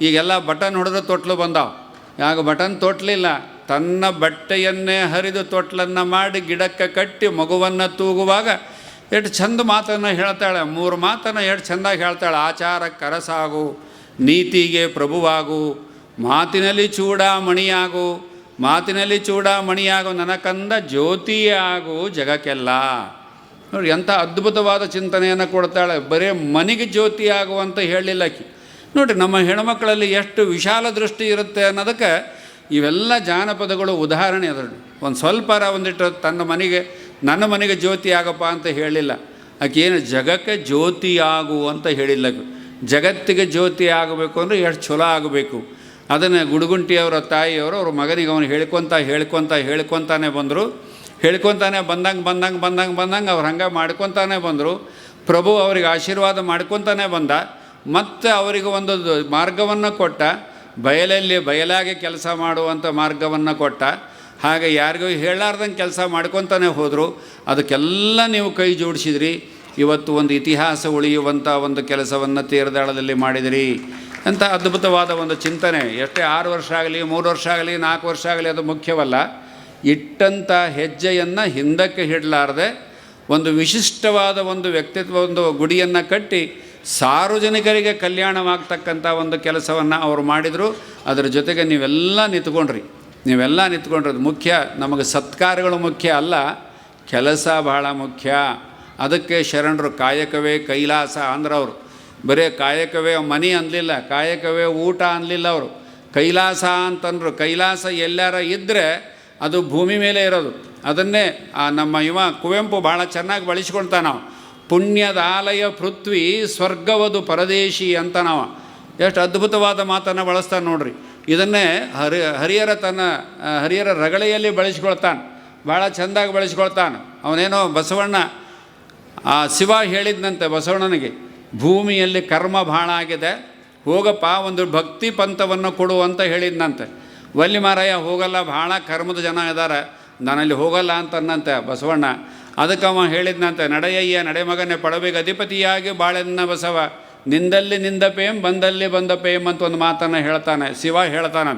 ಈಗೆಲ್ಲ ಬಟನ್ ಹೊಡೆದ್ರೆ ತೊಟ್ಲು ಬಂದಾವ. ಯಾಕೆ ಬಟನ್ ತೊಟ್ಲಿಲ್ಲ. ತನ್ನ ಬಟ್ಟೆಯನ್ನೇ ಹರಿದು ತೊಟ್ಲನ್ನು ಮಾಡಿ ಗಿಡಕ್ಕೆ ಕಟ್ಟಿ ಮಗುವನ್ನು ತೂಗುವಾಗ ಎಷ್ಟು ಚಂದ ಮಾತನ್ನು ಹೇಳ್ತಾಳೆ. ಮೂರು ಮಾತನ್ನು ಎಷ್ಟು ಚೆಂದಾಗಿ ಹೇಳ್ತಾಳೆ. ಆಚಾರ, ಕರಸಾಗು, ನೀತಿಗೆ ಪ್ರಭುವಾಗು, ಮಾತಿನಲ್ಲಿ ಚೂಡಾಮಣಿಯಾಗು ಮಾತಿನಲ್ಲಿ ಚೂಡಾಮಣಿಯಾಗು, ನನಕಂದ ಜ್ಯೋತಿಯಾಗು ಜಗಕ್ಕೆಲ್ಲ. ನೋಡಿ, ಎಂಥ ಅದ್ಭುತವಾದ ಚಿಂತನೆಯನ್ನು ಕೊಡ್ತಾಳೆ. ಬರೀ ಮನೆಗೆ ಜ್ಯೋತಿ ಆಗುವಂತ ಹೇಳಲಿಲ್ಲ ಆಕಿ. ನೋಡಿ, ನಮ್ಮ ಹೆಣ್ಮಕ್ಕಳಲ್ಲಿ ಎಷ್ಟು ವಿಶಾಲ ದೃಷ್ಟಿ ಇರುತ್ತೆ ಅನ್ನೋದಕ್ಕೆ ಇವೆಲ್ಲ ಜಾನಪದಗಳು ಉದಾಹರಣೆ ಅದರಲ್ಲಿ ಒಂದು ಸ್ವಲ್ಪ ಒಂದಿಟ್ಟು ತನ್ನ ಮನೆಗೆ, ನನ್ನ ಮನೆಗೆ ಜ್ಯೋತಿ ಆಗಪ್ಪ ಅಂತ ಹೇಳಿಲ್ಲ ಆಕೆ ಏನು ಜಗಕ್ಕೆ ಜ್ಯೋತಿ ಆಗು ಅಂತ ಹೇಳಿಲ್ಲ. ಜಗತ್ತಿಗೆ ಜ್ಯೋತಿ ಆಗಬೇಕು ಅಂದರೆ ಎಷ್ಟು ಛಲೋ ಆಗಬೇಕು. ಅದನ್ನು ಗುಡುಗುಂಟಿಯವರ ತಾಯಿಯವರು ಅವ್ರ ಮಗನಿಗೆ ಅವನು ಹೇಳ್ಕೊತ ಹೇಳ್ಕೊತ, ಹೇಳ್ಕೊತಾನೆ ಬಂದರು. ಹೇಳ್ಕೊತಾನೆ ಬಂದಂಗೆ ಬಂದಂಗೆ ಬಂದಂಗೆ ಬಂದಂಗೆ ಅವ್ರು ಹಂಗೆ ಮಾಡ್ಕೊತಾನೆ ಬಂದರು. ಪ್ರಭು ಅವರಿಗೆ ಆಶೀರ್ವಾದ ಮಾಡ್ಕೊತಾನೆ ಬಂದ. ಮತ್ತು ಅವರಿಗೆ ಒಂದು ಮಾರ್ಗವನ್ನು ಕೊಟ್ಟ. ಬಯಲಲ್ಲಿ ಬಯಲಾಗಿ ಕೆಲಸ ಮಾಡುವಂಥ ಮಾರ್ಗವನ್ನು ಕೊಟ್ಟ. ಹಾಗೆ ಯಾರಿಗೂ ಹೇಳಾರ್ದಂಗೆ ಕೆಲಸ ಮಾಡ್ಕೊತಾನೆ ಹೋದರು. ಅದಕ್ಕೆಲ್ಲ ನೀವು ಕೈ ಜೋಡಿಸಿದ್ರಿ. ಇವತ್ತು ಒಂದು ಇತಿಹಾಸ ಉಳಿಯುವಂಥ ಒಂದು ಕೆಲಸವನ್ನು ತೀರದಾಳದಲ್ಲಿ ಮಾಡಿದಿರಿ ಅಂತ ಅದ್ಭುತವಾದ ಒಂದು ಚಿಂತನೆ. ಎಷ್ಟೇ ಆರು ವರ್ಷ ಆಗಲಿ, ಮೂರು ವರ್ಷ ಆಗಲಿ, ನಾಲ್ಕು ವರ್ಷ ಆಗಲಿ ಅದು ಮುಖ್ಯವಲ್ಲ. ಇಟ್ಟಂಥ ಹೆಜ್ಜೆಯನ್ನು ಹಿಂದಕ್ಕೆ ಹಿಡಲಾರದೆ ಒಂದು ವಿಶಿಷ್ಟವಾದ ಒಂದು ವ್ಯಕ್ತಿತ್ವ, ಒಂದು ಗುಡಿಯನ್ನು ಕಟ್ಟಿ ಸಾರ್ವಜನಿಕರಿಗೆ ಕಲ್ಯಾಣವಾಗ್ತಕ್ಕಂಥ ಒಂದು ಕೆಲಸವನ್ನು ಅವರು ಮಾಡಿದರು. ಅದರ ಜೊತೆಗೆ ನೀವೆಲ್ಲ ನಿಂತ್ಕೊಂಡ್ರಿ. ನೀವೆಲ್ಲ ನಿಂತ್ಕೊಂಡ್ರಿ ಅದು ಮುಖ್ಯ. ನಮಗೆ ಸತ್ಕಾರಗಳು ಮುಖ್ಯ ಅಲ್ಲ. ಕೆಲಸ ಬಹಳ ಮುಖ್ಯ. ಅದಕ್ಕೆ ಶರಣರು ಕಾಯಕವೇ ಕೈಲಾಸ ಅಂದ್ರವರು. ಬರೀ ಕಾಯಕವೇ ಮನಿ ಅನ್ನಲಿಲ್ಲ ಕಾಯಕವೇ ಊಟ ಅನ್ನಲಿಲ್ಲ ಅವರು. ಕೈಲಾಸ ಅಂತಂದರು. ಕೈಲಾಸ ಎಲ್ಲಾರ ಇದ್ದರೆ ಅದು ಭೂಮಿ ಮೇಲೆ ಇರೋದು. ಅದನ್ನೇ ಆ ನಮ್ಮ ಇವ ಕುವೆಂಪು ಭಾಳ ಚೆನ್ನಾಗಿ ಬಳಸ್ಕೊಳ್ತಾ ನಾವು. ಪುಣ್ಯದ ಆಲಯ ಪೃಥ್ವಿ ಸ್ವರ್ಗವದು ಪರದೇಶಿ ಅಂತ ನಾವು. ಎಷ್ಟು ಅದ್ಭುತವಾದ ಮಾತನ್ನು ಬಳಸ್ತಾನೆ ನೋಡ್ರಿ. ಇದನ್ನೇ ಹರಿ ಹರಿಹರ ತನ್ನ ಆ, ಹರಿಹರ ರಗಳೆಯಲ್ಲಿ ಬಳಸ್ಕೊಳ್ತಾನೆ. ಭಾಳ ಚೆಂದಾಗಿ ಬಳಸ್ಕೊಳ್ತಾನೆ. ಅವನೇನೋ ಬಸವಣ್ಣ ಆ ಶಿವ ಹೇಳಿದ್ನಂತೆ ಬಸವಣ್ಣನಿಗೆ ಭೂಮಿಯಲ್ಲಿ ಕರ್ಮ ಭಾಳ ಆಗಿದೆ. ಹೋಗಪ್ಪ ಒಂದು ಭಕ್ತಿ ಪಂಥವನ್ನು ಕೊಡು ಅಂತ ಹೇಳಿದ್ನಂತೆ. ವಲ್ಲಿ ಮಾರಾಯ, ಹೋಗಲ್ಲ ಭಾಳ ಕರ್ಮದ ಜನ ಇದ್ದಾರೆ ನಾನಲ್ಲಿ ಹೋಗಲ್ಲ ಅಂತ ಅನ್ನಂತೆ ಬಸವಣ್ಣ. ಅದಕ್ಕೆ ಅವ ಹೇಳಿದ್ನಂತೆ, ನಡೆಯಯ್ಯ, ನಡೆಮಗನೆ ಪಡಬೇಕು ಅಧಿಪತಿಯಾಗಿ ಬಾಳೆನ್ನ ಬಸವ. ನಿಂದಲ್ಲಿ ನಿಂದ ಪೇಮ್ ಬಂದಲ್ಲಿ ಬಂದ ಪೇಮ್ ಅಂತ ಒಂದು ಮಾತನ್ನು ಹೇಳ್ತಾನೆ, ಶಿವ ಹೇಳ್ತಾನೆ.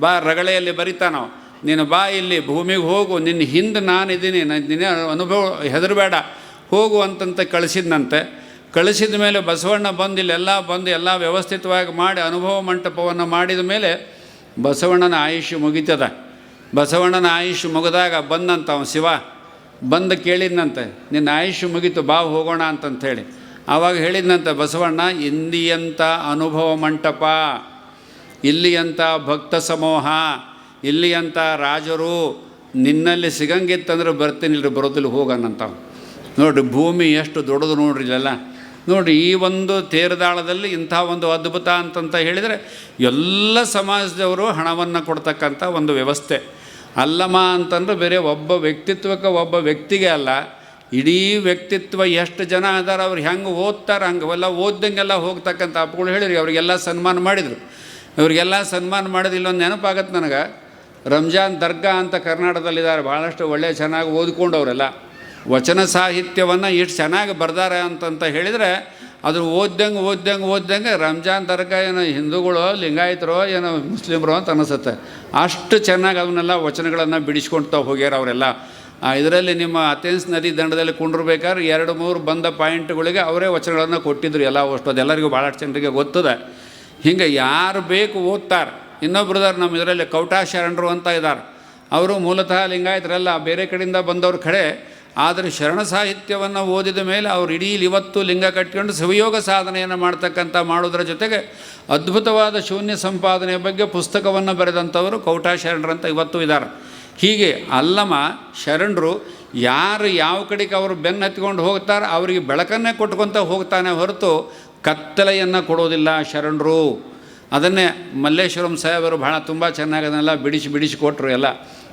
ಬಾ, ರಗಳೆಯಲ್ಲಿ ಬರಿತಾನೋ ನೀನು ಬಾ ಇಲ್ಲಿ, ಭೂಮಿಗೆ ಹೋಗು, ನಿನ್ನ ಹಿಂದೆ ನಾನಿದ್ದೀನಿ ನಿನ್ನ ಅನುಭವ ಹೆದರಬೇಡ. ಹೋಗು ಅಂತಂತ ಕಳಿಸಿದ್ನಂತೆ. ಕಳಿಸಿದ ಮೇಲೆ ಬಸವಣ್ಣ ಬಂದು, ಇಲ್ಲೆಲ್ಲ ಬಂದು, ಎಲ್ಲ ವ್ಯವಸ್ಥಿತವಾಗಿ ಮಾಡಿ, ಅನುಭವ ಮಂಟಪವನ್ನು ಮಾಡಿದ ಮೇಲೆ ಬಸವಣ್ಣನ ಆಯುಷ್ಯ ಮುಗಿತದ. ಬಸವಣ್ಣನ ಆಯುಷ್ಯ ಮುಗಿದಾಗ ಬಂದಂತ ಅವನು ಶಿವ, ಬಂದು ಕೇಳಿದ್ನಂತೆ, ನಿನ್ನ ಆಯುಷ್ಯ ಮುಗಿತು, ಬಾ ಹೋಗೋಣ ಅಂತಂಥೇಳಿ ಆವಾಗ ಹೇಳಿದ್ನಂತೆ, ಬಸವಣ್ಣ ಇಂದಿಯಂಥ ಅನುಭವ ಮಂಟಪ ಇಲ್ಲಿಯಂಥ ಭಕ್ತ ಸಮೂಹ ಇಲ್ಲಿಯಂಥ ರಾಜರು, ನಿನ್ನಲ್ಲಿ ಸಿಗಂಗಿತ್ತಂದ್ರೆ ಬರ್ತೀನಿ ಇಲ್ಲಿ ಬರೋದಿಲ್ಲ ಹೋಗನಂತಾವ ನೋಡ್ರಿ, ಭೂಮಿ ಎಷ್ಟು ದೊಡ್ಡದು ನೋಡ್ರಿ ಇಲ್ಲೆಲ್ಲ. ನೋಡ್ರಿ ಈ ಒಂದು ತೇರದಾಳದಲ್ಲಿ ಇಂಥ ಒಂದು ಅದ್ಭುತ ಅಂತಂತ ಹೇಳಿದರೆ, ಎಲ್ಲ ಸಮಾಜದವರು ಹಣವನ್ನು ಕೊಡ್ತಕ್ಕಂಥ ಒಂದು ವ್ಯವಸ್ಥೆ. ಅಲ್ಲಮ್ಮ ಅಂತಂದ್ರೆ ಬೇರೆ ಒಬ್ಬ ವ್ಯಕ್ತಿತ್ವಕ್ಕೆ ಒಬ್ಬ ವ್ಯಕ್ತಿಗೆ ಅಲ್ಲ, ಇಡೀ ವ್ಯಕ್ತಿತ್ವ ಎಷ್ಟು ಜನ ಅದಾರ, ಅವ್ರು ಹೆಂಗೆ ಓದ್ತಾರೆ, ಹಂಗೆ ಎಲ್ಲ ಓದ್ದಂಗೆಲ್ಲ ಹೋಗ್ತಕ್ಕಂಥ ಅಪ್ಪಗಳು ಹೇಳಿರಿ, ಅವರಿಗೆಲ್ಲ ಸನ್ಮಾನ ಮಾಡಿದರು. ಇವರಿಗೆಲ್ಲ ಸನ್ಮಾನ ಮಾಡಿದ ಇಲ್ಲೊಂದು ನೆನಪಾಗತ್ತೆ ನನಗೆ. ರಂಜಾನ್ ದರ್ಗಾ ಅಂತ ಕರ್ನಾಟಕದಲ್ಲಿದ್ದಾರೆ ಭಾಳಷ್ಟು ಒಳ್ಳೆ ಚೆನ್ನಾಗಿ ಓದ್ಕೊಂಡವರೆಲ್ಲ. ವಚನ ಸಾಹಿತ್ಯವನ್ನು ಎಷ್ಟು ಚೆನ್ನಾಗಿ ಬರ್ದಾರೆ ಅಂತಂತ ಹೇಳಿದರೆ ಅದು ಓದ್ದಂಗೆ ಓದ್ದಂಗೆ ಓದ್ದಂಗೆ ರಂಜಾನ್ ದರ್ಗಾ ಏನೋ ಹಿಂದೂಗಳು, ಲಿಂಗಾಯತರೋ, ಏನೋ ಮುಸ್ಲಿಮರು ಅಂತ ಅನಿಸುತ್ತೆ. ಅಷ್ಟು ಚೆನ್ನಾಗಿ ಅವನ್ನೆಲ್ಲ ವಚನಗಳನ್ನು ಬಿಡಿಸ್ಕೊಳ್ತಾ ಹೋಗ್ಯಾರ ಅವರೆಲ್ಲ. ಇದರಲ್ಲಿ ನಿಮ್ಮ ಅಥೆನ್ಸ್ ನದಿ ದಂಡದಲ್ಲಿ ಕುಂಡ್ರಬೇಕಾದ್ರೆ ಎರಡು ಮೂರು ಬಂದ ಪಾಯಿಂಟ್ಗಳಿಗೆ ಅವರೇ ವಚನಗಳನ್ನು ಕೊಟ್ಟಿದ್ರು ಎಲ್ಲ ಅಷ್ಟು. ಅದೆಲ್ಲರಿಗೂ ಭಾಳಷ್ಟು ಜನರಿಗೆ ಗೊತ್ತದೆ. ಹಿಂಗೆ ಯಾರು ಬೇಕು ಓದ್ತಾರೆ. ಇನ್ನೊಬ್ರದಾರ ನಮ್ಮ ಇದರಲ್ಲಿ ಕೌಟಾ ಶರಣರು ಅಂತ ಇದ್ದಾರೆ ಅವರು ಮೂಲತಃ ಲಿಂಗಾಯತರೆಲ್ಲ ಬೇರೆ ಕಡೆಯಿಂದ ಬಂದವ್ರ ಕಡೆ ಆದರೆ ಶರಣ ಸಾಹಿತ್ಯವನ್ನು ಓದಿದ ಮೇಲೆ ಅವರು ಇಡೀ ಇವತ್ತು ಲಿಂಗ ಕಟ್ಕೊಂಡು ಸವಿಯೋಗ ಸಾಧನೆಯನ್ನು ಮಾಡ್ತಕ್ಕಂಥ ಮಾಡೋದರ ಜೊತೆಗೆ ಅದ್ಭುತವಾದ ಶೂನ್ಯ ಸಂಪಾದನೆಯ ಬಗ್ಗೆ ಪುಸ್ತಕವನ್ನು ಬರೆದಂಥವರು ಕೌಟಾ ಶರಣರಂತ ಇವತ್ತು ಇದ್ದಾರೆ ಹೀಗೆ ಅಲ್ಲಮ ಶರಣರು ಯಾರು ಯಾವ ಕಡೆಗೆ ಅವರು ಬೆನ್ನು ಹತ್ಕೊಂಡು ಹೋಗ್ತಾರೆ ಅವರಿಗೆ ಬೆಳಕನ್ನೇ ಕೊಟ್ಕೊತ ಹೋಗ್ತಾನೆ ಹೊರತು ಕತ್ತಲೆಯನ್ನು ಕೊಡೋದಿಲ್ಲ ಶರಣರು. ಅದನ್ನೇ ಮಲ್ಲೇಶ್ವರಂ ಸಾಹೇಬರು ಭಾಳ ತುಂಬ ಚೆನ್ನಾಗಿ ಅದನ್ನೆಲ್ಲ ಬಿಡಿಸಿ ಬಿಡಿಸಿ ಕೊಟ್ಟರು ಎಲ್ಲ.